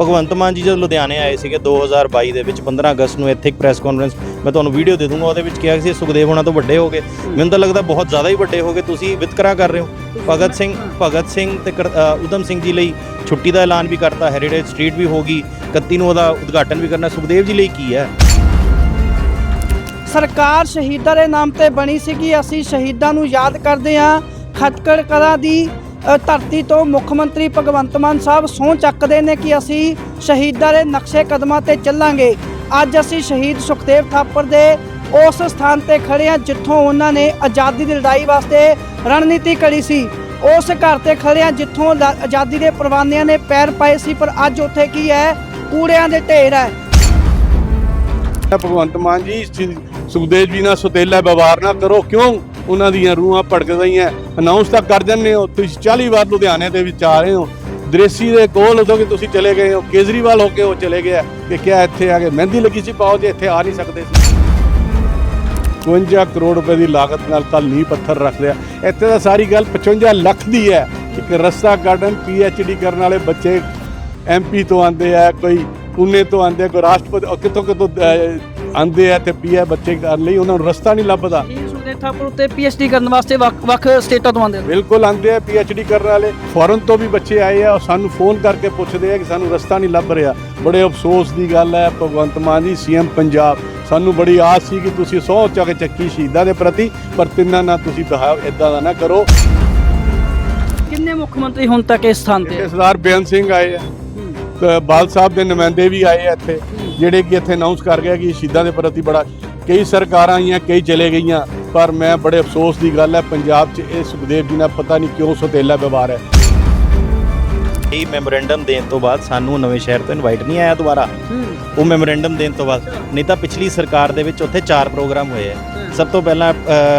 ਭਗਵੰਤ ਮਾਨ ਜੀ ਜਦੋਂ ਲੁਧਿਆਣੇ ਆਏ ਸੀਗੇ 2022 ਦੇ ਵਿੱਚ 15 ਅਗਸਤ ਨੂੰ ਇੱਥੇ ਇੱਕ ਪ੍ਰੈਸ ਕਾਨਫਰੰਸ ਮੈਂ ਤੁਹਾਨੂੰ ਵੀਡੀਓ ਦੇ ਦੂੰਗਾ ਉਹਦੇ ਵਿੱਚ ਕਿਹਾ ਸੀ ਸੁਖਦੇਵ ਹੋਣਾ ਤੋਂ ਵੱਡੇ ਹੋ ਗਏ। ਮੈਨੂੰ ਤਾਂ ਲੱਗਦਾ ਬਹੁਤ ਜ਼ਿਆਦਾ ਹੀ ਵੱਡੇ ਹੋ ਗਏ ਤੁਸੀਂ ਵਿਤਕਰਾ ਕਰ ਰਹੇ ਹੋ। ਭਗਤ ਸਿੰਘ ਭਗਤ ਸਿੰਘ ਤੇ ਕਰ- ਅ, ਊਧਮ ਸਿੰਘ ਜੀ ਲਈ ਛੁੱਟੀ ਦਾ ਐਲਾਨ ਵੀ ਕਰਤਾ ਹੈਰੀਟੇਜ ਸਟਰੀਟ ਵੀ ਹੋਗੀ 31 ਨੂੰ ਉਹਦਾ ਉਦਘਾਟਨ ਵੀ ਕਰਨਾ। ਸੁਖਦੇਵ ਜੀ ਲਈ ਕੀ ਹੈ? ਸਰਕਾਰ ਸ਼ਹੀਦਾਂ ਦੇ ਨਾਮ ਤੇ ਬਣੀ ਸੀਗੀ। ਅਸੀਂ ਸ਼ਹੀਦਾਂ ਨੂੰ ਯਾਦ ਕਰਦੇ ਹਾਂ ਖਟਕੜ ਕਲਾ ਦੀ ਧਰਤੀ ਤੋਂ ਮੁੱਖ ਮੰਤਰੀ ਭਗਵੰਤ ਮਾਨ ਸਾਹਿਬ ਸਹੁੰ ਚੱਕਦੇ ਨੇ ਕਿ ਅਸੀਂ ਸ਼ਹੀਦਾਂ ਦੇ ਨਕਸ਼ੇ ਕਦਮਾਂ ਤੇ ਚੱਲਾਂਗੇ। ਅੱਜ ਅਸੀਂ ਸ਼ਹੀਦ ਸੁਖਦੇਵ ਥਾਪਰ ਦੇ ਉਸ ਸਥਾਨ ਤੇ ਖੜੇ ਹਾਂ ਜਿੱਥੋਂ ਉਹਨਾਂ ਨੇ ਆਜ਼ਾਦੀ ਦੀ ਲੜਾਈ ਵਾਸਤੇ ਰਣਨੀਤੀ ਘੜੀ ਸੀ। ਉਸ ਘਰ ਤੇ ਖੜੇ ਹਾਂ ਜਿੱਥੋਂ ਆਜ਼ਾਦੀ ਦੇ ਪਰਵਾਨਿਆਂ ਨੇ ਪੈਰ ਪਾਏ ਸੀ, ਪਰ ਅੱਜ ਉੱਥੇ ਕੀ ਹੈ? ਕੂੜਿਆਂ ਦੇ ਢੇਰ ਹੈ। ਭਗਵੰਤ ਮਾਨ ਜੀ ਸੁਖਦੇਵ ਜੀ ਨਾਲ ਸੁਤੇਲਾ ਵਿਵਹਾਰ ਨਾ ਕਰੋ। ਕਿਉਂ? ਉਹਨਾਂ ਦੀਆਂ ਰੂਹਾਂ ਭੜਕ ਗਈਆਂ ਅਨਾਉਂਸ ਤਾਂ ਕਰ ਦਿੰਦੇ ਹੋ ਤੁਸੀਂ 40 ਵਾਰ ਲੁਧਿਆਣੇ ਦੇ ਵਿੱਚ ਆ ਰਹੇ ਹੋ। ਦ੍ਰੇਸੀ ਦੇ ਕੋਲ ਉਦੋਂ ਕਿ ਤੁਸੀਂ ਚਲੇ ਗਏ ਹੋ ਕੇਜਰੀਵਾਲ ਹੋ ਕੇ ਉਹ ਚਲੇ ਗਿਆ। ਕਿ ਕਿਆ ਇੱਥੇ ਆ ਕੇ ਮਹਿੰਦੀ ਲੱਗੀ ਸੀ ਪਾਓ ਜੇ ਇੱਥੇ ਆ ਨਹੀਂ ਸਕਦੇ ਸੀ। 52 ਕਰੋੜ ਰੁਪਏ ਦੀ ਲਾਗਤ ਨਾਲ ਤਾਂ ਨੀਂਹ ਪੱਥਰ ਰੱਖ ਲਿਆ। ਇੱਥੇ ਤਾਂ ਸਾਰੀ ਗੱਲ 55 ਲੱਖ ਦੀ ਹੈ। ਇੱਕ ਰਸਤਾ ਗਾਰਡਨ ਡੀ ਕਰਨ ਵਾਲੇ ਬੱਚੇ ਐਮਪੀ ਤੋਂ ਆਂਦੇ ਆ ਕੋਈ ਪੁਣੇ ਤੋਂ ਆਂਦੇ ਆ ਕੋਈ ਰਾਸ਼ਟਰਪਤੀ ਉਹ ਕਿਤੋਂ ਕਿਤੋਂ ਅਹ, ਆਂਦੇ ਆ ਤੇ ਪੀਏ ਬੱਚੇ ਕਰਨ ਲਈ ਉਹਨਾਂ ਨੂੰ ਰਸਤਾ ਨਹੀਂ ਲੱਭਦਾ। ਥਾਪਰ ਉੱਤੇ ਪੀਐਚਡੀ ਕਰਨ ਵਾਸਤੇ ਵੱਖ ਵੱਖ ਸਟੇਟਾਂ ਤੋਂ ਆਉਂਦੇ ਨੇ। ਬਿਲਕੁਲ ਆਂਦੇ ਆ ਪੀਐਚਡੀ ਕਰਨ ਵਾਲੇ। ਫੋਰਨ ਤੋਂ ਵੀ ਬੱਚੇ ਆਏ ਆ ਸਾਨੂੰ ਫੋਨ ਕਰਕੇ ਪੁੱਛਦੇ ਆ ਕਿ ਸਾਨੂੰ ਰਸਤਾ ਨਹੀਂ ਲੱਭ ਰਿਹਾ। ਬੜੇ ਅਫਸੋਸ ਦੀ ਗੱਲ ਹੈ ਭਗਵੰਤ ਮਾਨ ਜੀ ਸੀਐਮ ਪੰਜਾਬ। ਸਾਨੂੰ ਬੜੀ ਆਸ ਸੀ ਕਿ ਤੁਸੀਂ ਸਹੁੰ ਚੱਕ ਚੱਕੀ ਸ਼ਹੀਦਾਂ ਦੇ ਪ੍ਰਤੀ ਪਰ ਤਿੰਨਾਂ ਨਾਲ ਤੁਸੀਂ ਬਿਹਾਵ ਇਦਾਂ ਦਾ ਨਾ ਕਰੋ। ਕਿੰਨੇ ਮੁੱਖ ਮੰਤਰੀ ਹੁਣ ਤੱਕ ਇਸ ਸਥਾਨ ਤੇ? ਸਰਦਾਰ ਬੇਅੰਤ ਸਿੰਘ ਆਏ ਆ। ਤੇ ਬਾਲ ਸਾਹਿਬ ਦੇ ਨੁਮਾਇੰਦੇ ਵੀ ਆਏ ਆ ਇੱਥੇ ਜਿਹੜੇ ਕਿ ਇੱਥੇ ਅਨਾਉਂਸ ਕਰ ਗਏ ਕਿ ਸ਼ਹੀਦਾਂ ਦੇ ਪ੍ਰਤੀ ਬੜਾ ਕਈ ਸਰਕਾਰਾਂ ਆਈਆਂ ਕਈ ਚਲੇ ਗਈਆਂ ਪਰ ਮੈਂ ਬੜੇ ਅਫਸੋਸ ਦੀ ਗੱਲ ਹੈ ਪੰਜਾਬ 'ਚ ਇਹ ਸੁਖਦੇਵ ਜੀ ਨਾਲ ਪਤਾ ਨਹੀਂ ਕਿਉਂ ਸੁਤੇਲਾ ਵਿਵਹਾਰ ਹੈ। ਇਹ ਮੈਮੋਰੈਂਡਮ ਦੇਣ ਤੋਂ ਬਾਅਦ ਸਾਨੂੰ ਨਵੇਂ ਸ਼ਹਿਰ ਤੋਂ ਇਨਵਾਈਟ ਨਹੀਂ ਆਇਆ ਦੁਬਾਰਾ। ਉਹ ਮੈਮੋਰੈਂਡਮ ਦੇਣ ਤੋਂ ਬਾਅਦ ਨਹੀਂ ਤਾਂ ਪਿਛਲੀ ਸਰਕਾਰ ਦੇ ਵਿੱਚ ਉੱਥੇ ਚਾਰ ਪ੍ਰੋਗਰਾਮ ਹੋਏ ਆ ਸਭ ਤੋਂ ਪਹਿਲਾਂ